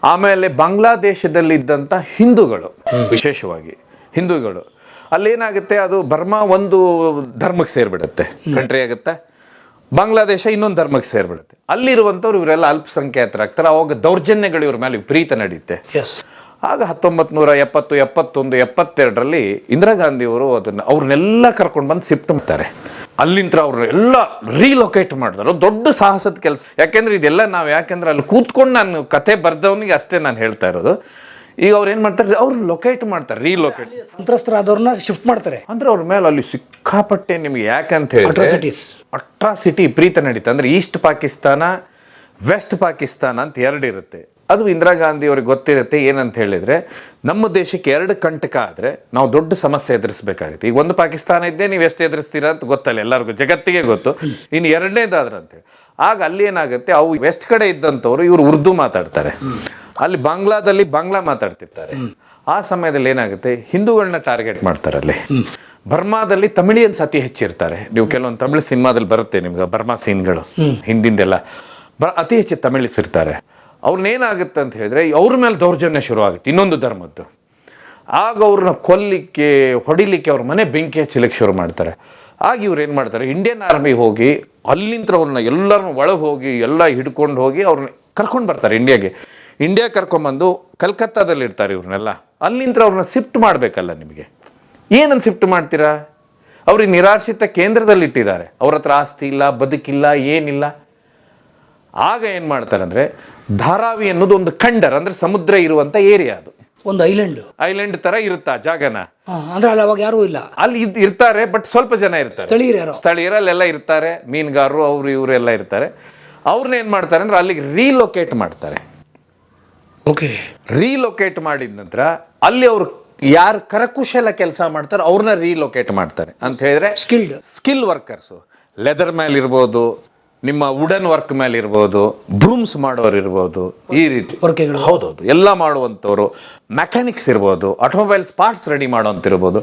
ಆಮೇಲೆ ಬಾಂಗ್ಲಾದೇಶದಲ್ಲಿದ್ದಂಥ ಹಿಂದೂಗಳು, ವಿಶೇಷವಾಗಿ ಹಿಂದೂಗಳು. ಅಲ್ಲೇನಾಗುತ್ತೆ, ಅದು ಬರ್ಮಾ ಒಂದು ಧರ್ಮಕ್ಕೆ ಸೇರಿಬಿಡುತ್ತೆ. ಕಂಟ್ರಿ ಆಗುತ್ತೆ. ಬಾಂಗ್ಲಾದೇಶ ಇನ್ನೊಂದು ಧರ್ಮಕ್ಕೆ ಸೇರಿಬಿಡುತ್ತೆ. ಅಲ್ಲಿರುವಂಥವ್ರು ಇವರೆಲ್ಲ ಅಲ್ಪಸಂಖ್ಯಾತರಾಗ್ತಾರೆ ಅವಾಗ ದೌರ್ಜನ್ಯಗಳು ಇವ್ರ ಮೇಲೆ ವಿಪರೀತ ನಡೆಯುತ್ತೆ ಎಸ್ ಆಗ ಹತ್ತೊಂಬತ್ತು ನೂರ ಎಪ್ಪತ್ತು ಎಪ್ಪತ್ತೊಂದು ಎಪ್ಪತ್ತೆರಡರಲ್ಲಿ ಇಂದಿರಾ ಗಾಂಧಿಯವರು ಅದನ್ನು ಅವ್ರನ್ನೆಲ್ಲ ಕರ್ಕೊಂಡು ಬಂದು ಶಿಫ್ಟ್ ಮಾಡ್ತಾರೆ. ಅಲ್ಲಿಂದ ಅವ್ರನ್ನೆಲ್ಲ ರೀಲೊಕೇಟ್ ಮಾಡಿದ್ರು ದೊಡ್ಡ ಸಾಹಸದ ಕೆಲಸ. ಯಾಕೆಂದ್ರೆ ಇದೆಲ್ಲ ನಾವು ಯಾಕೆಂದ್ರೆ ಅಲ್ಲಿ ಕೂತ್ಕೊಂಡು ನಾನು ಕತೆ ಬರೆದವನಿಗೆ ಅಷ್ಟೇ ನಾನು ಹೇಳ್ತಾ ಇರೋದು. ಈಗ ಅವ್ರು ಏನು ಮಾಡ್ತಾರೆ? ಅವ್ರು ಲೊಕೇಟ್ ಮಾಡ್ತಾರೆ ರೀಲೊಕೇಟ್ ಸಂತ್ರಸ್ತರಾದವ್ರನ್ನ ಶಿಫ್ಟ್ ಮಾಡ್ತಾರೆ. ಅಂದ್ರೆ ಅವ್ರ ಮೇಲೆ ಅಲ್ಲಿ ಸಿಕ್ಕಾಪಟ್ಟೆ ನಿಮ್ಗೆ ಯಾಕೆ ಅಂತ ಹೇಳಿ ಅಟ್ರಾಸಿಟೀಸ್ ಅಟ್ರಾಸಿಟಿ ಪ್ರೀತ ನಡೀತಾ. ಅಂದ್ರೆ ಈಸ್ಟ್ ಪಾಕಿಸ್ತಾನ ವೆಸ್ಟ್ ಪಾಕಿಸ್ತಾನ ಅಂತ ಎರಡು ಇರುತ್ತೆ. ಅದು ಇಂದಿರಾ ಗಾಂಧಿ ಅವ್ರಿಗೆ ಗೊತ್ತಿರುತ್ತೆ ಏನಂತ ಹೇಳಿದ್ರೆ ನಮ್ಮ ದೇಶಕ್ಕೆ ಎರಡು ಕಂಟಕ ಆದ್ರೆ ನಾವು ದೊಡ್ಡ ಸಮಸ್ಯೆ ಎದುರಿಸಬೇಕಾಗುತ್ತೆ. ಈಗ ಒಂದು ಪಾಕಿಸ್ತಾನ ಇದ್ದೇ ನೀವು ಎಷ್ಟು ಎದುರಿಸ್ತೀರಾ ಅಂತ ಗೊತ್ತಲ್ಲ ಎಲ್ಲರಿಗೂ ಜಗತ್ತಿಗೆ ಗೊತ್ತು. ಇನ್ನು ಎರಡನೇದಾದ್ರೆ ಅಂತೇಳಿ ಆಗ ಅಲ್ಲಿ ಏನಾಗುತ್ತೆ? ಅವು ವೆಸ್ಟ್ ಕಡೆ ಇದ್ದಂಥವ್ರು ಇವರು ಉರ್ದು ಮಾತಾಡ್ತಾರೆ. ಅಲ್ಲಿ ಬಾಂಗ್ಲಾದಲ್ಲಿ ಬಾಂಗ್ಲಾ ಮಾತಾಡ್ತಿರ್ತಾರೆ. ಆ ಸಮಯದಲ್ಲಿ ಏನಾಗುತ್ತೆ? ಹಿಂದೂಗಳನ್ನ ಟಾರ್ಗೆಟ್ ಮಾಡ್ತಾರೆ ಅಲ್ಲಿ ಬರ್ಮಾದಲ್ಲಿ ತಮಿಳಿಯನ್ಸ್ ಅತಿ ಹೆಚ್ಚಿರ್ತಾರೆ. ನೀವು ಕೆಲವೊಂದು ತಮಿಳು ಸಿನಿಮಾದಲ್ಲಿ ಬರುತ್ತೆ ನಿಮ್ಗೆ ಬರ್ಮಾ ಸೀನ್ಗಳು. ಹಿಂದಿಂದೆಲ್ಲ. ಬ ಅತಿ ಹೆಚ್ಚು ತಮಿಳಿಸ್ ಇರ್ತಾರೆ ಅವ್ರನ್ನೇನಾಗುತ್ತೆ ಅಂತ ಹೇಳಿದ್ರೆ ಅವ್ರ ಮೇಲೆ ದೌರ್ಜನ್ಯ ಶುರು ಆಗುತ್ತೆ ಇನ್ನೊಂದು ಧರ್ಮದ್ದು. ಆಗ ಅವ್ರನ್ನ ಕೊಲ್ಲಿಕ್ಕೆ ಹೊಡಿಲಿಕ್ಕೆ ಅವ್ರ ಮನೆ ಬೆಂಕಿ ಹಚ್ಚಲಿಕ್ಕೆ ಶುರು ಮಾಡ್ತಾರೆ. ಆಗ ಇವ್ರು ಏನು ಮಾಡ್ತಾರೆ? ಇಂಡಿಯನ್ ಆರ್ಮಿ ಹೋಗಿ ಅಲ್ಲಿಂದ ಅವ್ರನ್ನ ಎಲ್ಲರನ್ನ ಒಳಗೆ ಹೋಗಿ ಎಲ್ಲ ಹಿಡ್ಕೊಂಡು ಹೋಗಿ ಅವ್ರನ್ನ ಕರ್ಕೊಂಡು ಬರ್ತಾರೆ ಇಂಡಿಯಾಗೆ ಇಂಡಿಯಾ ಕರ್ಕೊಂಬಂದು ಕಲ್ಕತ್ತಾದಲ್ಲಿ ಇರ್ತಾರೆ ಇವ್ರನ್ನೆಲ್ಲ. ಅಲ್ಲಿಂದ ಅವ್ರನ್ನ ಶಿಫ್ಟ್ ಮಾಡಬೇಕಲ್ಲ ನಿಮಗೆ. ಏನನ್ನು ಶಿಫ್ಟ್ ಮಾಡ್ತೀರಾ? ಅವ್ರಿಗೆ ನಿರಾಶ್ರಿತ ಕೇಂದ್ರದಲ್ಲಿ ಇಟ್ಟಿದ್ದಾರೆ ಅವ್ರ ಹತ್ರ ಆಸ್ತಿ ಇಲ್ಲ ಬದುಕಿಲ್ಲ ಏನಿಲ್ಲ. ಆಗ ಏನು ಮಾಡ್ತಾರೆ ಅಂದರೆ ಧಾರಾವಿ ಅನ್ನೋದು ಒಂದು ಖಂಡರ್ ಅಂದರೆ ಸಮುದ್ರ ಇರುವಂಥ ಏರಿಯಾ ಅದು. ಒಂದು ಐಲ್ಯಾಂಡ್ ಐಲ್ಯಾಂಡ್ ತರ ಇರುತ್ತಾ ಜಾಗನ? ಅಂದ್ರೆ ಅಲ್ಲಿ ಅವಾಗ ಯಾರು ಇಲ್ಲ. ಅಲ್ಲಿ ಇರ್ತಾರೆ ಬಟ್ ಸ್ವಲ್ಪ ಜನ ಇರ್ತಾರೆ. ಸ್ಥಳೀಯರು ಸ್ಥಳೀಯರು ಅಲ್ಲೆಲ್ಲ ಇರ್ತಾರೆ ಮೀನುಗಾರರು ಅವರು ಇವರೆಲ್ಲ ಇರ್ತಾರೆ. ಅವ್ರನ್ನ ಏನು ಮಾಡ್ತಾರೆ ಅಂದ್ರೆ ಅಲ್ಲಿಗೆ ರೀಲೊಕೇಟ್ ಮಾಡ್ತಾರೆ. ಓಕೆ. ರೀಲೊಕೇಟ್ ಮಾಡಿದ ನಂತರ ಅಲ್ಲಿ ಅವರು ಯಾರು ಕರಕುಶಲ ಕೆಲಸ ಮಾಡ್ತಾರೋ ಅವ್ರನ್ನ ರೀಲೊಕೇಟ್ ಮಾಡ್ತಾರೆ. ಅಂತ ಹೇಳಿದ್ರೆ ಸ್ಕಿಲ್ಡ್ ಸ್ಕಿಲ್ ವರ್ಕರ್ಸು ಲೆದರ್ ಮೇಲೆ ಇರ್ಬೋದು ನಿಮ್ಮ ವುಡನ್ ವರ್ಕ್ ಮೇಲೆ ಇರ್ಬೋದು ಬ್ರೂಮ್ಸ್ ಮಾಡೋರು ಇರ್ಬೋದು ಈ ರೀತಿ. ವರ್ಕೆಗಳು. ಹೌದೌದು. ಎಲ್ಲ ಮಾಡುವಂಥವ್ರು. ಮೆಕ್ಯಾನಿಕ್ಸ್ ಇರ್ಬೋದು ಆಟೋಮೊಬೈಲ್ಸ್ ಪಾರ್ಟ್ಸ್ ರೆಡಿ ಮಾಡೋಂತಿರ್ಬೋದು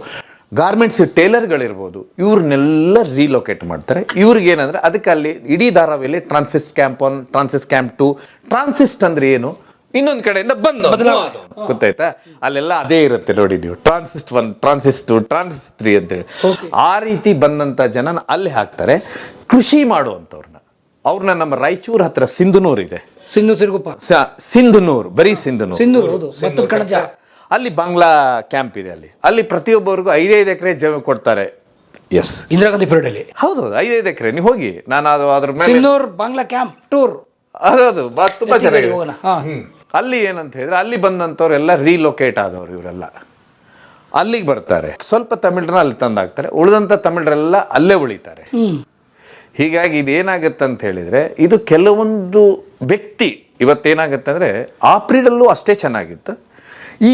ಗಾರ್ಮೆಂಟ್ಸ್ ಟೇಲರ್ಗಳಿರ್ಬೋದು ಇವ್ರನ್ನೆಲ್ಲ ರೀಲೊಕೇಟ್ ಮಾಡ್ತಾರೆ. ಇವ್ರಿಗೆ ಏನಂದ್ರೆ ಅದಕ್ಕೆ ಅಲ್ಲಿ ಇಡೀ ಧಾರಾವಿಯಲ್ಲಿ transit camp one transit camp two transit ಅಂದ್ರೆ ಏನು? ಇನ್ನೊಂದು ಕಡೆಯಿಂದ ಬಂದು ಗೊತ್ತಾಯ್ತಾ? ಅಲ್ಲೆಲ್ಲ ಅದೇ ಇರುತ್ತೆ ನೋಡಿ ನೀವು. Transit one transit two transit three ಅಂತೇಳಿ. ಆ ರೀತಿ ಬಂದಂತ ಜನನ ಅಲ್ಲಿ ಹಾಕ್ತಾರೆ. ಕೃಷಿ ಮಾಡುವಂಥವ್ರನ್ನ. ಅವ್ರನ್ನ ನಮ್ಮ ರಾಯಚೂರ್ ಹತ್ರ ಸಿಂಧನೂರ್ ಇದೆ. ಸಿರುಗುಪ್ಪ ಸಿಂಧನೂರ್ ಬರೀ ಸಿಂಧನೂರ್. ಸಿಂಧೂರು ಹೌದು. ಭತ್ತದ ಕಣಜ. ಅಲ್ಲಿ ಬಾಂಗ್ಲಾ ಕ್ಯಾಂಪ್ ಇದೆ ಅಲ್ಲಿ. ಅಲ್ಲಿ ಪ್ರತಿಯೊಬ್ಬರಿಗೂ ಐದೈದು ಎಕರೆ ಜಮೀನು ಕೊಡ್ತಾರೆ. ಎಸ್ ಇಂದಿರಾ ಗಾಂಧಿ period ಅಲ್ಲಿ. ಹೌದು ಐದೈದು ಎಕರೆ. ನೀವು ಹೋಗಿ. ನಾನು ಅದು ಅದ್ರ ಮೇಲೆ ಬಾಂಗ್ಲಾ ಕ್ಯಾಂಪ್ ಟೂರ್ ಅದದು ಬಾ- ತುಂಬಾ ಚೆನ್ನಾಗಿದೆ. ಅಲ್ಲಿ ಏನಂತ ಹೇಳಿದ್ರೆ ಅಲ್ಲಿ ಬಂದಂಥವ್ರೆಲ್ಲ ರೀಲೊಕೇಟ್ ಆದವರು ಇವರೆಲ್ಲ. ಅಲ್ಲಿಗೆ ಬರ್ತಾರೆ. ಸ್ವಲ್ಪ ತಮಿಳರನ್ನ ಅಲ್ಲಿ ತಂದಾಗ್ತಾರೆ ಉಳಿದಂಥ ತಮಿಳರೆಲ್ಲ ಅಲ್ಲೇ ಉಳಿತಾರೆ. ಹೀಗಾಗಿ ಇದೇನಾಗುತ್ತೆ ಅಂತ ಹೇಳಿದ್ರೆ ಇದು ಕೆಲವೊಂದು ವ್ಯಕ್ತಿ ಇವತ್ತೇನಾಗುತ್ತೆ ಅಂದರೆ ಆ ಪೀರಿಯಡಲ್ಲೂ ಅಷ್ಟೇ ಚೆನ್ನಾಗಿತ್ತು.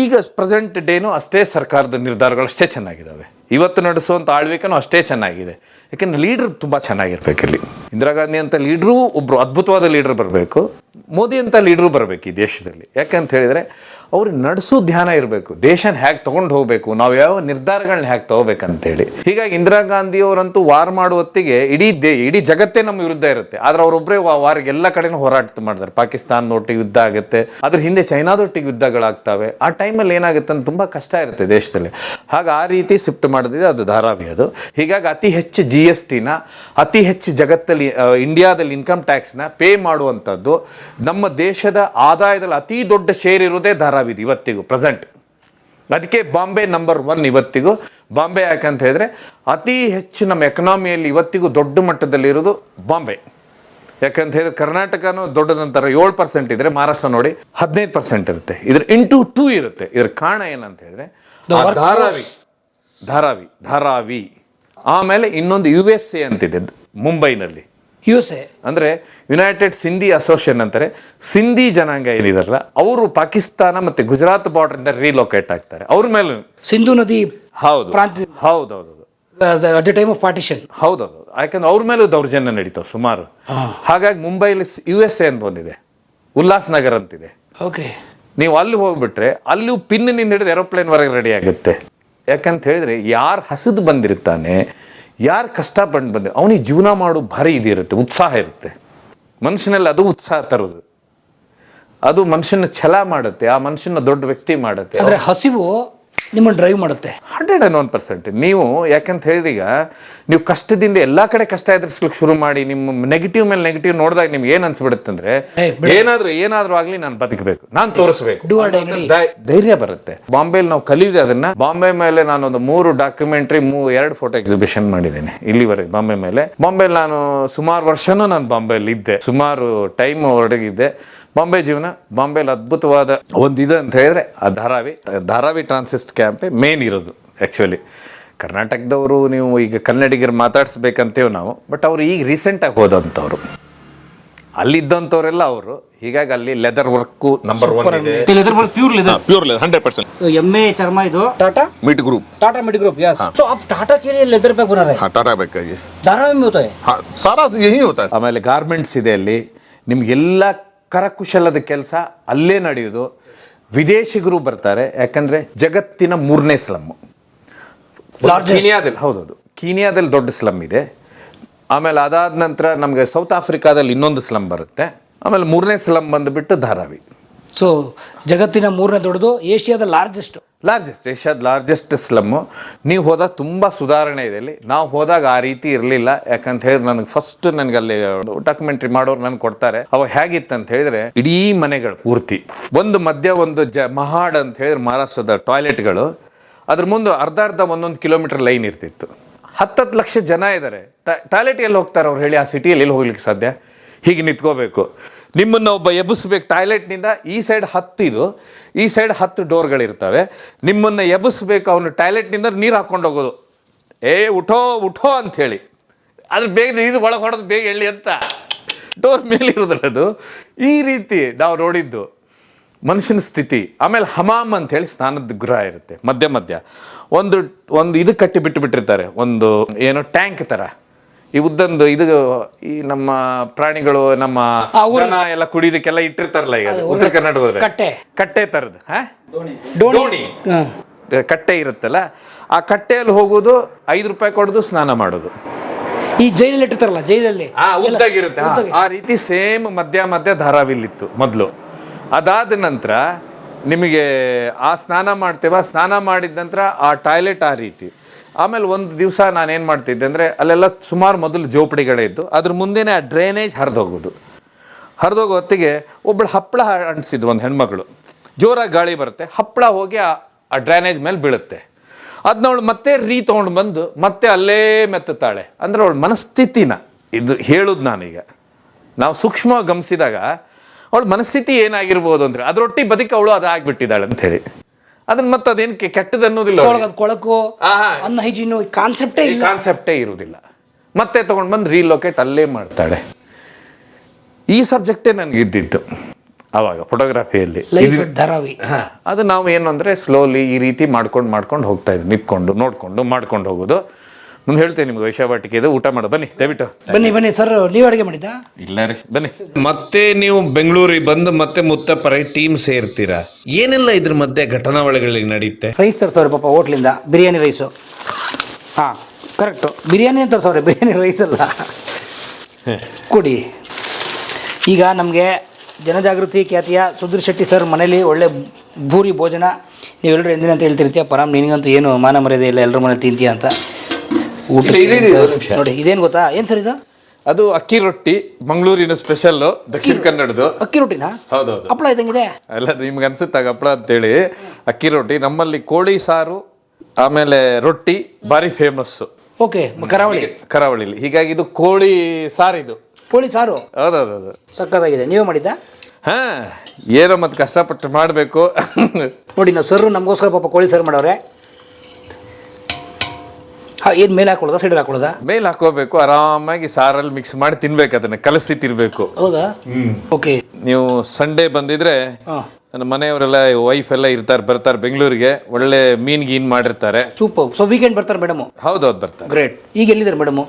ಈಗ ಪ್ರೆಸೆಂಟ್ ಡೇನು ಅಷ್ಟೇ ಸರ್ಕಾರದ ನಿರ್ಧಾರಗಳು ಅಷ್ಟೇ ಚೆನ್ನಾಗಿದ್ದಾವೆ ಇವತ್ತು ನಡೆಸುವಂಥ ಆಳ್ವಿಕೆನೂ ಅಷ್ಟೇ ಚೆನ್ನಾಗಿದೆ. ಯಾಕೆಂದ್ರೆ ಲೀಡರ್ ತುಂಬ ಚೆನ್ನಾಗಿರ್ಬೇಕು ಇಲ್ಲಿ. ಇಂದಿರಾ ಗಾಂಧಿ ಅಂತ ಲೀಡ್ರು ಒಬ್ಬರು ಅದ್ಭುತವಾದ ಲೀಡರ್ ಬರಬೇಕು. ಮೋದಿ ಅಂತ ಲೀಡ್ರು ಬರಬೇಕು ಈ ದೇಶದಲ್ಲಿ. ಯಾಕಂತ ಹೇಳಿದರೆ, ಅವ್ರು ನಡೆಸೋ ಧ್ಯಾನ ಇರಬೇಕು. ದೇಶನ ಹೇಗೆ ತೊಗೊಂಡು ಹೋಗಬೇಕು. ನಾವು ಯಾವ ನಿರ್ಧಾರಗಳನ್ನ ಹೇಗೆ ತೊಗೋಬೇಕಂತೇಳಿ. ಹೀಗಾಗಿ ಇಂದಿರಾ ಗಾಂಧಿಯವರಂತೂ ವಾರ್ ಮಾಡುವ ಹೊತ್ತಿಗೆ ಇಡೀ ದೇ, ಇಡೀ ಜಗತ್ತೇ ನಮ್ಮ ವಿರುದ್ಧ ಇರುತ್ತೆ. ಆದರೆ ಅವರೊಬ್ಬರೇ ವಾರಿಗೆ ಎಲ್ಲ ಕಡೆನೂ ಹೋರಾಟ ಮಾಡ್ತಾರೆ. ಪಾಕಿಸ್ತಾನದೊಟ್ಟಿಗೆ ಯುದ್ಧ ಆಗುತ್ತೆ. ಅದ್ರ ಹಿಂದೆ ಚೈನಾದೊಟ್ಟಿಗೆ ಯುದ್ಧಗಳಾಗ್ತವೆ. ಆ ಟೈಮಲ್ಲಿ ಏನಾಗುತ್ತೆ ಅಂತ ತುಂಬ ಕಷ್ಟ ಇರುತ್ತೆ ದೇಶದಲ್ಲಿ. ಹಾಗೆ ಆ ರೀತಿ ಶಿಫ್ಟ್ ಮಾಡಿದ್ರೆ ಅದು ಧಾರಾವಿ ಅದು. ಹೀಗಾಗಿ ಅತಿ ಹೆಚ್ಚು ಜಿ ಎಸ್ ಟಿನ ಅತಿ ಹೆಚ್ಚು ಜಗತ್ತಲ್ಲಿ ಇಂಡಿಯಾದಲ್ಲಿ ಇನ್ಕಮ್ ಟ್ಯಾಕ್ಸ್ನ ಪೇ ಮಾಡುವಂಥದ್ದು ನಮ್ಮ ದೇಶದ ಆದಾಯದಲ್ಲಿ ಅತಿ ದೊಡ್ಡ ಶೇರ್ ಇರೋದೇ ಧಾರಾವಿ ಇವತ್ತಿಗೂ ಪ್ರೆಸೆಂಟ್ ಅದಕ್ಕೆ ಬಾಂಬೆ ನಂಬರ್ ಒನ್ ಇವತ್ತಿಗೂ. ಬಾಂಬೆ ಯಾಕಂತ ಹೇಳಿದ್ರೆ ಅತಿ ಹೆಚ್ಚು ನಮ್ಮ ಎಕನಾಮಿಯಲ್ಲಿ ಇವತ್ತಿಗೂ ದೊಡ್ಡ ಮಟ್ಟದಲ್ಲಿರೋದು ಬಾಂಬೆ. ಯಾಕಂತ ಹೇಳಿದ್ರೆ ಕರ್ನಾಟಕನೂ ದೊಡ್ಡದಂತಾರೆ ಏಳು ಪರ್ಸೆಂಟ್ ಇದ್ರೆ ಮಹಾರಾಷ್ಟ್ರ ನೋಡಿ ಹದಿನೈದು ಪರ್ಸೆಂಟ್ ಇರುತ್ತೆ. ಇದ್ರ ಇಂಟು ಟೂ ಇರುತ್ತೆ. ಇದ್ರ ಕಾರಣ ಏನಂತ ಹೇಳಿದ್ರೆ ಧಾರಾವಿ ಧಾರಾವಿ ಧಾರಾವಿ. ಆಮೇಲೆ ಇನ್ನೊಂದು ಯು ಎಸ್ ಎ ಅಂತಿದೆ ಮುಂಬೈನಲ್ಲಿ. ಯು ಎಸ್ ಎ ಅಂದರೆ ಯುನೈಟೆಡ್ ಸಿಂಧಿ ಅಸೋಸಿಯೇಷನ್ ಅಂತಾರೆ. ಸಿಂಧಿ ಜನಾಂಗ ಏನಿದಾರಲ್ಲ ಅವರು ಪಾಕಿಸ್ತಾನ ಮತ್ತೆ ಗುಜರಾತ್ ಬಾರ್ಡರ್ ಇಂದ ರೀಲೊಕೇಟ್ ಆಗ್ತಾರೆ. ಅವ್ರ ಮೇಲೆ ಸಿಂಧು ನದಿ ಹೌದು. ಪ್ರಾಂತ್ಯ- ಹೌದೌದು at the time of partition ಹೌದೌದು. ಯಾಕಂದ್ರೆ ಅವ್ರ ಮೇಲೂ ದೌರ್ಜನ್ಯ ನಡೀತಾವೆ ಸುಮಾರು. ಹಾಗಾಗಿ ಮುಂಬೈಲಿ ಯು ಎಸ್ ಎ ಅಂತ ಬಂದಿದೆ. ಉಲ್ಲಾಸ್ ನಗರ್ ಅಂತಿದೆ. ಓಕೆ ನೀವು ಅಲ್ಲಿ ಹೋಗ್ಬಿಟ್ರೆ ಅಲ್ಲೂ ಪಿನ್ನಿಂದ ಹಿಡಿದು ಏರೋಪ್ಲೇನ್ ವರೆಗೆ ರೆಡಿ ಆಗುತ್ತೆ. ಯಾಕಂತ ಹೇಳಿದ್ರೆ ಯಾರು ಹಸಿದು ಬಂದಿರ್ತಾನೆ ಯಾರು ಕಷ್ಟಪಟ್ಟು ಬಂದೆ? ಅವನಿಗೆ ಜೀವನ ಮಾಡೋ ಭಾರಿ ಇದಿರುತ್ತೆ ಉತ್ಸಾಹ ಇರುತ್ತೆ. ಮನುಷ್ಯನಲ್ಲಿ ಅದು ಉತ್ಸಾಹ ತರೋದು. ಅದು ಮನುಷ್ಯನ ಛಲ ಮಾಡುತ್ತೆ, ಆ ಮನುಷ್ಯನ ದೊಡ್ಡ ವ್ಯಕ್ತಿ ಮಾಡುತ್ತೆ. ಅಂದರೆ ಹಸಿವು ನಿಮ್ಮನ್ನು ಡ್ರೈವ್ ಮಾಡುತ್ತೆ. ಹಂಡ್ರೆಡ್ ಆ್ಯಂಡ್ ಒನ್ ಪರ್ಸೆಂಟ್ ನೀವು ಯಾಕಂತ ಹೇಳಿದ್ರೆ ಈಗ ನೀವು ಕಷ್ಟದಿಂದ ಎಲ್ಲ ಕಡೆ ಕಷ್ಟ ಎದುರಿಸ್ಲಿಕ್ಕೆ ಶುರು ಮಾಡಿ ನಿಮ್ಮ ನೆಗೆಟಿವ್ ಮೇಲೆ ನೆಗೆಟಿವ್ ನೋಡಿದಾಗ ನಿಮ್ಗೆ ಏನು ಅನ್ಸ್ಬಿಡುತ್ತೆ ಅಂದ್ರೆ ಏನಾದರೂ ಏನಾದ್ರೂ ಆಗ್ಲಿ ನಾನು ಬದುಕಬೇಕು. ನಾನು ತೋರಿಸ್ಬೇಕು. ಧೈರ್ಯ ಬರುತ್ತೆ. ಬಾಂಬೆಲಿ ನಾವು ಕಲಿಯುದೆ ಅದನ್ನ. ಬಾಂಬೆ ಮೇಲೆ ನಾನೊಂದು ಮೂರು ಡಾಕ್ಯುಮೆಂಟ್ರಿ ಮೂ ಎರಡು ಫೋಟೋ ಎಕ್ಸಿಬಿಷನ್ ಮಾಡಿದ್ದೇನೆ ಇಲ್ಲಿವರೆಗೆ ಬಾಂಬೆ ಮೇಲೆ. ಬಾಂಬೆಲಿ ನಾನು ಸುಮಾರು ವರ್ಷನೂ ನಾನು ಬಾಂಬೆಲಿ ಇದ್ದೆ ಸುಮಾರು ಟೈಮ್ ಹೊರಗಿದ್ದೆ ಬಾಂಬೆ ಜೀವನ ಬಾಂಬೆಲಿ ಅದ್ಭುತವಾದ ಒಂದು ಇದು ಅಂತ ಹೇಳಿದ್ರೆ ಆ ಧಾರಾವಿ ಧಾರಾವಿ ಟ್ರಾನ್ಸಿಸ್ಟ್ ಕ್ಯಾಂಪೇ ಮೇನ್ ಇರೋದು ಆ್ಯಕ್ಚುಲಿ ಕರ್ನಾಟಕದವರು ನೀವು ಈಗ ಕನ್ನಡಿಗರು ಮಾತಾಡ್ಸ್ಬೇಕಂತೇವೆ ನಾವು ಬಟ್ ಅವ್ರು ಈಗ ರೀಸೆಂಟಾಗಿ ಹೋದಂಥವ್ರು ಅಲ್ಲಿದ್ದಂಥವ್ರೆಲ್ಲ ಅವರು ಹೀಗಾಗಿ ಅಲ್ಲಿ ಲೆದರ್ ವರ್ಕು ನಂಬರ್ ಒನ್ ಇದೆ pure leather pure leather hundred percent ಎಮ್ಮೆ ಚರ್ಮ ಇದು Tata meat group Tata made group yes so आप टाटा के लिए लेदर बैग बना रहे हैं हाँ टाटा बैग का ये धारावी में होता है हाँ सारा यही होता है ಆಮೇಲೆ ಗಾರ್ಮೆಂಟ್ಸ್ ಇದೆ ಅಲ್ಲಿ ನಿಮ್ಗೆಲ್ಲ ಕರಕುಶಲದ ಕೆಲಸ ಅಲ್ಲೇ ನಡೆಯೋದು. ವಿದೇಶಿಗರು ಬರ್ತಾರೆ ಯಾಕಂದರೆ ಜಗತ್ತಿನ ಮೂರನೇ ಸ್ಲಮ್ Largest. ಕೀನಿಯಾದಲ್ಲಿ. ಹೌದೌದು. ಕೀನಿಯಾದಲ್ಲಿ ದೊಡ್ಡ ಸ್ಲಮ್ ಇದೆ. ಆಮೇಲೆ ಅದಾದ ನಂತರ ನಮಗೆ ಸೌತ್ ಆಫ್ರಿಕಾದಲ್ಲಿ ಇನ್ನೊಂದು ಸ್ಲಮ್ ಬರುತ್ತೆ. ಆಮೇಲೆ ಮೂರನೇ ಸ್ಲಮ್ ಬಂದುಬಿಟ್ಟು ಧಾರಾವಿ. ಸೊ ಜಗತ್ತಿನ ಮೂರನೇ ದೊಡ್ಡದು ಏಷ್ಯಾದ ಲಾರ್ಜೆಸ್ಟ್ ಲಾರ್ಜೆಸ್ಟ್ ಏಷ್ಯಾದ ಲಾರ್ಜೆಸ್ಟ್ ಸ್ಲಮ್ಮು ನೀವು ಹೋದಾಗ ತುಂಬ ಸುಧಾರಣೆ ಇದೆ ಅಲ್ಲಿ ನಾವು ಹೋದಾಗ ಆ ರೀತಿ ಇರಲಿಲ್ಲ. ಯಾಕಂತ ಹೇಳಿದ್ರೆ ನನಗೆ ಫಸ್ಟ್ ನನಗೆ ಅಲ್ಲಿ ಡಾಕ್ಯುಮೆಂಟ್ರಿ ಮಾಡೋರು ನನಗೆ ಕೊಡ್ತಾರೆ. ಅವಾಗ ಅಂತ ಹೇಳಿದ್ರೆ, ಇಡೀ ಮನೆಗಳು ಪೂರ್ತಿ. ಒಂದು ಮಧ್ಯ ಒಂದು ಜ, ಮಹಾಡ್ ಅಂತ ಹೇಳಿದ್ರೆ ಮಹಾರಾಷ್ಟ್ರದ ಟಾಯ್ಲೆಟ್ಗಳು ಅದ್ರ ಮುಂದೆ ಅರ್ಧ ಅರ್ಧ ಒಂದೊಂದು ಕಿಲೋಮೀಟರ್ ಲೈನ್ ಇರ್ತಿತ್ತು. ಹತ್ತತ್ತು ಲಕ್ಷ ಜನ ಇದ್ದಾರೆ ಟಾಯ್ಲೆಟ್ ಎಲ್ಲಿ ಹೋಗ್ತಾರೆ ಅವ್ರು ಹೇಳಿ, ಆ ಸಿಟಿಯಲ್ಲಿ ಎಲ್ಲಿ ಹೋಗ್ಲಿಕ್ಕೆ ಸಾಧ್ಯ? ಹೀಗೆ ನಿಂತ್ಕೋಬೇಕು. ನಿಮ್ಮನ್ನು ಒಬ್ಬ ಎಬ್ಬಿಸ್ಬೇಕು. ಟಾಯ್ಲೆಟ್ನಿಂದ ಈ ಸೈಡ್ ಹತ್ತಿದು, ಈ ಸೈಡ್ ಹತ್ತು ಡೋರ್ಗಳಿರ್ತವೆ. ನಿಮ್ಮನ್ನು ಎಬ್ಬಿಸ್ಬೇಕು, ಅವನು ಟಾಯ್ಲೆಟ್ನಿಂದ ನೀರು ಹಾಕ್ಕೊಂಡು ಹೋಗೋದು. ಏ, ಉಠೋ ಉಠೋ ಅಂಥೇಳಿ. ಅದ್ರ ಬೇಗ ನೀರು ಒಳಗೆ ಹೊಡೆದು ಬೇಗ ಹೇಳಿ ಅಂತ. ಡೋರ್ ಮೇಲೆ ಅದು. ಈ ರೀತಿ ನಾವು ನೋಡಿದ್ದು ಮನುಷ್ಯನ ಸ್ಥಿತಿ. ಆಮೇಲೆ ಹಮಾಮ್ ಅಂತ ಹೇಳಿ ಸ್ನಾನದ ಗೃಹ ಇರುತ್ತೆ. ಮಧ್ಯ ಮಧ್ಯ. ಒಂದು ಒಂದು ಇದು ಕಟ್ಟಿ ಬಿಟ್ಟು ಬಿಟ್ಟಿರ್ತಾರೆ. ಒಂದು, ಏನೋ ಟ್ಯಾಂಕ್ ಥರ. ಈ ಉದ್ದಂದು ಇದು ಈ ನಮ್ಮ ಪ್ರಾಣಿಗಳು ನಮ್ಮ ದನ ಎಲ್ಲ ಕುಡಿಯೋದಕ್ಕೆಲ್ಲ ಇಟ್ಟಿರ್ತಾರಲ್ಲ ಈಗ ಉತ್ತರ ಕರ್ನಾಟಕದಲ್ಲಿ ಕಟ್ಟೆ. ಕಟ್ಟೆ ತರದ್ ಹಾ? ಡೋಣಿ. ಡೋಣಿ ಕಟ್ಟೆ ಇರುತ್ತಲ್ಲ ಆ ಕಟ್ಟೆಯಲ್ಲಿ ಹೋಗೋದು ಐದು ರೂಪಾಯಿ ಕೊಡೋದು ಸ್ನಾನ ಮಾಡೋದು. ಈ ಜೈಲಲ್ಲಿ ಇಟ್ಟಿರ್ತಾರಲ್ಲ ಜೈಲಲ್ಲಿ. ಆ ಉದ್ದಾಗಿರುತ್ತೆ. ಆ ರೀತಿ ಸೇಮ್ ಮಧ್ಯ ಮಧ್ಯ ಧಾರಾವಿಲ್ಲಿತ್ತು ಮೊದಲು. ಅದಾದ ನಂತರ ನಿಮಗೆ ಆ ಸ್ನಾನ ಮಾಡ್ತೇವ ಸ್ನಾನ ಮಾಡಿದ ನಂತರ ಆ ಟಾಯ್ಲೆಟ್ ಆ ರೀತಿ. ಆಮೇಲೆ ಒಂದು ದಿವಸ ನಾನೇನು ಮಾಡ್ತಿದ್ದೆ ಅಂದರೆ ಅಲ್ಲೆಲ್ಲ ಸುಮಾರು ಮೊದಲು ಜೋಪಡಿಗಳೇ ಇದ್ದು ಅದ್ರ ಮುಂದೆನೇ ಆ ಡ್ರೈನೇಜ್ ಹರಿದೋಗೋದು. ಹರಿದೋಗೋ ಹೊತ್ತಿಗೆ ಒಬ್ಬಳು ಹಪ್ಪಳ ಅಂಟಿಸಿದ್ದು ಒಂದು ಹೆಣ್ಮಗಳು ಜೋರಾಗಿ ಗಾಳಿ ಬರುತ್ತೆ. ಹಪ್ಪಳ ಹೋಗಿ ಆ ಆ ಡ್ರೈನೇಜ್ ಮೇಲೆ ಬೀಳುತ್ತೆ. ಅದನ್ನ ಅವಳು ಮತ್ತೆ ರೀ ತೊಗೊಂಡು ಬಂದು ಮತ್ತೆ ಅಲ್ಲೇ ಮೆತ್ತುತ್ತಾಳೆ. ಅಂದ್ರೆ ಅವಳ ಮನಸ್ಥಿತಿನ, ಇದು ಹೇಳುದು ನಾನೀಗ. ನಾವು ಸೂಕ್ಷ್ಮವಾಗಿ ಗಮನಿಸಿದಾಗ ಅವಳ ಮನಸ್ಥಿತಿ ಏನಾಗಿರ್ಬೋದು ಅಂದರೆ ಅದರೊಟ್ಟಿ ಬದುಕಿ ಅವಳು ಅದಾಗ್ಬಿಟ್ಟಿದ್ದಾಳೆ ಅಂತ ಹೇಳಿ ಅದನ್ನ ಮತ್ತೆ ಅದೇನಕ್ಕೆ ಕೆಟ್ಟದ ಅನ್ನೋದಿಲ್ಲ ಒಳಗೆ ಅದು ಕೊಳಕು ಅನ್ಹೈಜಿನ್ ಕಾನ್ಸೆಪ್ಟೇ ಈ ಇಲ್ಲ. ಕಾನ್ಸೆಪ್ಟೇ ಇರುವುದಿಲ್ಲ ಮತ್ತೆ ತಗೊಂಡು ಬಂದು ರೀಲೊಕೇಟ್ ಅಲ್ಲೇ ಮಾಡ್ತಾಳೆ. ಈ ಸಬ್ಜೆಕ್ಟೇ ನನಗೆ ಇದ್ದಿತ್ತು ಅವಾಗ ಫೋಟೋಗ್ರಫಿಯಲ್ಲಿ ಲೈಫ್ ಧಾರಾವಿ. ಅದು ನಾವು ಏನು ಅಂದರೆ ಸ್ಲೋಲಿ ಈ ರೀತಿ ಮಾಡ್ಕೊಂಡು ಮಾಡ್ಕೊಂಡು ಹೋಗ್ತಾ ಇದ್ವಿ. ನಿಂತ್ಕೊಂಡು ನೋಡಿಕೊಂಡು ಮಾಡ್ಕೊಂಡು ಹೋಗೋದು. ಮುಂದೆ ಹೇಳ್ತೇನೆ ನಿಮ್ಗೆ ವೈಶಾವಾಟಿಕೆ ಊಟ ಮಾಡು ಬನ್ನಿ ದಯವಿಟ್ಟು. ಬನ್ನಿ ಬನ್ನಿ ಸರ್ ನೀವು ಅಡುಗೆ ಮಾಡಿದ್ದ? ಇಲ್ಲ ರೀ ಬನ್ನಿ. ಮತ್ತೆ ನೀವು ಬೆಂಗಳೂರಿಗೆ ಬಂದು ಮತ್ತೆ ಮುತ್ತಪ್ಪರ ಟೀಮ್ ಸೇರ್ತೀರಾ? ಏನೆಲ್ಲ ಇದ್ರ ಮಧ್ಯೆ ಘಟನಾವಳಿಗಳಿಗೆ ನಡೆಯುತ್ತೆ? ರೈಸ್ ತರ್ಸವ್ರೆ ಪಾಪ ಹೋಟ್ಲಿಂದ ಬಿರಿಯಾನಿ ರೈಸು. ಹಾಂ ಕರೆಕ್ಟು. ಬಿರಿಯಾನಿ ಅಂತ ತರ್ಸವ್ರೆ ಬಿರಿಯಾನಿ ರೈಸ್ ಅಲ್ಲ. ಕೊಡಿ. ಈಗ ನಮಗೆ ಜನಜಾಗೃತಿ ಖ್ಯಾತಿಯ ಸುಧೀರ್ ಶೆಟ್ಟಿ ಸರ್ ಮನೇಲಿ ಒಳ್ಳೆ ಭೂರಿ ಭೋಜನ. ನೀವೆಲ್ಲರೂ ಎಂದಿನಂತ ಹೇಳ್ತಿರ್ತೀಯ ಪರಾಮ್ ನಿನಗಂತೂ ಏನು ಮಾನ ಮರ್ಯಾದೆ ಇಲ್ಲ ಎಲ್ಲರ ಮನೆ ತಿಂತೀಯ ಅಂತ. ಊಟ ಇಲ್ಲ, ಇದೆ, ಇದೆ, ಒಂದು ನಿಮಿಷ. ನೋಡಿ ಇದೇನು ಗೊತ್ತಾ? ಏನು ಸರ್ ಇದು? ಅದು ಅಕ್ಕಿ ರೊಟ್ಟಿ ಮಂಗಳೂರಿನ ಸ್ಪೆಷಲ್ ದಕ್ಷಿಣ ಕನ್ನಡದು ಅಕ್ಕಿ ರೊಟ್ಟಿನಾ? ಹೌದೌದು. ಹಪ್ಪಳ ಇದ್ದಂಗಿದೆ? ಅಲ್ಲ ನಿಮ್ಗೆ ಅನ್ಸುತ್ತೆ ಹಪ್ಪಳ ಅಂತೇಳಿ ಅಕ್ಕಿ ರೊಟ್ಟಿ ನಮ್ಮಲ್ಲಿ ಕೋಳಿ ಸಾರು ಆಮೇಲೆ ರೊಟ್ಟಿ ಭಾರಿ ಫೇಮಸ್ಸು ಓಕೆ ಕರಾವಳಿ. ಕರಾವಳಿಲಿ. ಹೀಗಾಗಿ ಇದು ಕೋಳಿ ಸಾರಿದು ಕೋಳಿ ಸಾರು? ಹೌದೌದೌದು. ಸಕ್ಕತ್ತಾಗಿದೆ ನೀವೇ ಮಾಡಿದ್ದ? ಹಾ ಏನೋ ಮತ್ತೆ ಕಷ್ಟಪಟ್ಟು ಮಾಡಬೇಕು. ನೋಡಿ ನಾವು ಸರ್ ನಮಗೋಸ್ಕರ ಪಾಪ ಕೋಳಿ ಸಾರು ಮಾಡವ್ರೆ ಹಾಂ ಏನು ಮೇಲೆ ಹಾಕೊಳ್ಳೋದಾ ಸೈಡ್ ಹಾಕೊಳ್ಳೋದಾ? ಮೇಲೆ ಹಾಕೋಬೇಕು ಆರಾಮಾಗಿ ಸಾರಲ್ಲಿ ಮಿಕ್ಸ್ ಮಾಡಿ ತಿನ್ಬೇಕು ಅದನ್ನ ಕಲಸಿ ತಿನ್ಬೇಕು. ಹೌದಾ? ಓಕೆ ನೀವು ಸಂಡೇ ಬಂದಿದ್ರೆ ಹಾಂ. ನನ್ನ ಮನೆಯವರೆಲ್ಲ ವೈಫ್ ಎಲ್ಲ ಇರ್ತಾರೆ ಬರ್ತಾರೆ ಬೆಂಗಳೂರಿಗೆ ಒಳ್ಳೆ ಮೀನ್ ಗೀನ್ ಮಾಡಿರ್ತಾರೆ. ಸೂಪರ್ ಸೊ ವೀಕೆಂಡ್ ಬರ್ತಾರೆ ಮೇಡಮು ಹೌದೌದು ಬರ್ತಾರೆ. ಗ್ರೇಟ್ ಈಗ ಎಲ್ಲಿದ್ದಾರೆ ಮೇಡಮು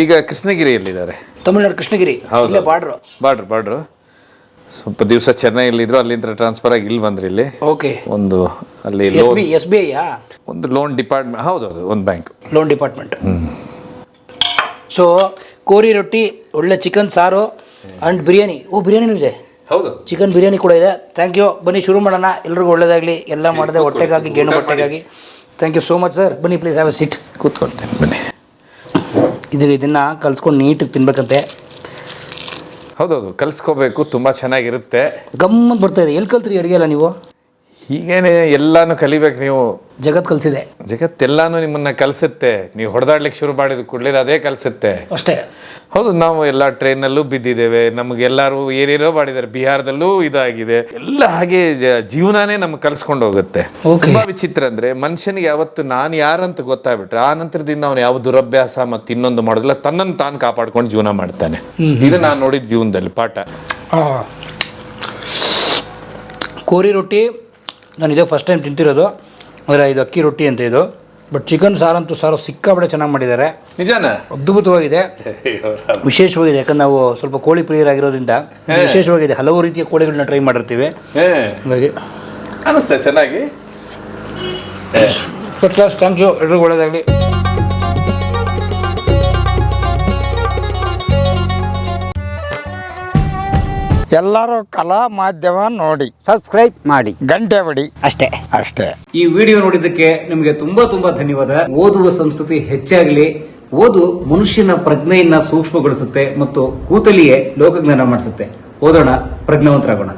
ಈಗ ಕೃಷ್ಣಗಿರಿಯಲ್ಲಿದ್ದಾರೆ. ತಮಿಳ್ನಾಡು ಕೃಷ್ಣಗಿರಿ. ಹೌದು. Border border. ಬಾಡ್ರು ಬಾಡ್ರು ಸ್ವಲ್ಪ ದಿವಸ ಚೆನ್ನೈಯಲ್ಲಿದ್ರು ಅಲ್ಲಿಂದ ಟ್ರಾನ್ಸ್ಫರ್ ಆಗಿ ಇಲ್ಲಿ ಬಂದ್ರಿ ಇಲ್ಲಿ. ಓಕೆ ಒಂದು ಅಲ್ಲಿ S loan B S B ಐಯಾ ಒಂದು ಲೋನ್ ಡಿಪಾರ್ಟ್ಮೆಂಟ್ ಹೌದು ಒಂದು ಬ್ಯಾಂಕ್ ಲೋನ್ ಡಿಪಾರ್ಟ್ಮೆಂಟ್ ಸೊ ಕೋರಿ ರೊಟ್ಟಿ ಒಳ್ಳೆ ಚಿಕನ್ ಸಾರು ಆ್ಯಂಡ್ ಬಿರಿಯಾನಿ. ಓ ಬಿರಿಯಾನಿನೂ ಇದೆ? ಹೌದು. ಚಿಕನ್ ಬಿರಿಯಾನಿ ಕೂಡ ಇದೆ. ಥ್ಯಾಂಕ್ ಯು ಬನ್ನಿ ಶುರು ಮಾಡೋಣ. ಎಲ್ರಿಗೂ ಒಳ್ಳೇದಾಗಲಿ. ಎಲ್ಲ ಮಾಡಿದೆ ಹೊಟ್ಟೆಗಾಗಿ ಗೇಣು ಹೊಟ್ಟೆಗಾಗಿ thank you so much sir ಬನ್ನಿ ಪ್ಲೀಸ್ ಹ್ಯಾವ್ ಎ ಸೀಟ್ ಕೂತ್ಕೊಳ್ತೇನೆ ಬನ್ನಿ. ಇದು ಇದನ್ನು ಕಲ್ಸ್ಕೊಂಡು ನೀಟಾಗಿ ತಿನ್ಬೇಕಂತೆ. ಹೌದೌದು ಕಲಿಸ್ಕೋಬೇಕು ತುಂಬ ಚೆನ್ನಾಗಿರುತ್ತೆ. ಗಮ್ಮತ್ ಬರ್ತಾ ಇದೆ. ಎಲ್ಲಿ ಕಲ್ತ್ರಿ ಅಡುಗೆ ಎಲ್ಲ ನೀವು? ಹೀಗೇನೆ ಎಲ್ಲಾನು ಕಲಿಬೇಕು ನೀವು. ಜಗತ್ ಕಲಿಸಿದೆ. ಜಗತ್ತೆಲ್ಲಾನು ನಿಮ್ಮನ್ನ ಕಲಿಸುತ್ತೆ. ನೀವು ಹೊಡೆದಾಡ್ಲಿಕ್ಕೆ ಶುರು ಮಾಡಿದ ಕೂಡಲೇ ಅದೇ ಕಲಿಸುತ್ತೆ. ಅಷ್ಟೇ. ಹೌದು ನಾವು ಎಲ್ಲ ಟ್ರೈನಲ್ಲೂ ಬಿದ್ದಿದ್ದೇವೆ. ನಮಗೆಲ್ಲರೂ ಏನೇನೋ ಮಾಡಿದ್ದಾರೆ. ಬಿಹಾರದಲ್ಲೂ ಇದಾಗಿದೆ. ಎಲ್ಲ ಹಾಗೆ ಜೀವನನೇ ನಮ್ಗೆ ಕಲ್ಸ್ಕೊಂಡು ಹೋಗುತ್ತೆ. ತುಂಬಾ ವಿಚಿತ್ರ ಅಂದ್ರೆ ಮನುಷ್ಯನಿಗೆ ಯಾವತ್ತು ನಾನು ಯಾರಂತ ಗೊತ್ತಾಗ್ಬಿಟ್ರೆ ಆ ನಂತರದಿಂದ ಅವನು ಯಾವ ದುರಭ್ಯಾಸ ಮತ್ತೆ ಇನ್ನೊಂದು ಮಾಡೋದಿಲ್ಲ ತನ್ನನ್ನು ತಾನು ಕಾಪಾಡ್ಕೊಂಡು ಜೀವನ ಮಾಡ್ತಾನೆ. ಇದು ನಾನು ನೋಡಿದ ಜೀವನದಲ್ಲಿ ಪಾಠ. ಕೋರಿ ರೊಟ್ಟಿ ನಾನು ಇದೇ ಫಸ್ಟ್ ಟೈಮ್ ತಿಂತಿರೋದು. ಅಂದರೆ ಇದು ಅಕ್ಕಿ ರೊಟ್ಟಿ ಅಂತ ಇದು. ಬಟ್ ಚಿಕನ್ ಸಾರಂತೂ ಸಾರು ಸಿಕ್ಕಾಪಟ್ಟೆ ಚೆನ್ನಾಗಿ ಮಾಡಿದ್ದಾರೆ. ನಿಜಾನ? ಅದ್ಭುತವಾಗಿದೆ. ವಿಶೇಷವಾಗಿದೆ ಯಾಕಂದ್ರೆ ನಾವು ಸ್ವಲ್ಪ ಕೋಳಿ ಪ್ರಿಯರಾಗಿರೋದ್ರಿಂದ ವಿಶೇಷವಾಗಿದೆ ಹಲವು ರೀತಿಯ ಕೋಳಿಗಳನ್ನ ಟ್ರೈ ಮಾಡಿರ್ತೀವಿ. ಹಾಗಾಗಿ ಅನಿಸ್ತಾ ಚೆನ್ನಾಗಿ? ಫಸ್ಟ್ ಕ್ಲಾಸ್ ಥ್ಯಾಂಕ್ ಯು ಎಲ್ರಿಗೂ ಒಳ್ಳೆಯದಾಗಲಿ ಎಲ್ಲರೂ ಕಲಾ ಮಾಧ್ಯಮ ನೋಡಿ. ಸಬ್ಸ್ಕ್ರೈಬ್ ಮಾಡಿ. ಗಂಟೆ ಬಡಿ. ಅಷ್ಟೇ. ಅಷ್ಟೇ. ಈ ವಿಡಿಯೋ ನೋಡಿದ್ದಕ್ಕೆ ನಿಮಗೆ ತುಂಬಾ ತುಂಬಾ ಧನ್ಯವಾದ. ಓದುವ ಸಂಸ್ಕೃತಿ ಹೆಚ್ಚಾಗಲಿ ಓದು ಮನುಷ್ಯನ ಪ್ರಜ್ಞೆಯನ್ನ ಸೂಕ್ಷ್ಮಗೊಳಿಸುತ್ತೆ ಮತ್ತು ಕೂತಲಿಯೇ ಲೋಕಜ್ಞಾನ ಮಾಡಿಸುತ್ತೆ. ಓದೋಣ ಪ್ರಜ್ಞಾವಂತರಾಗೋಣ.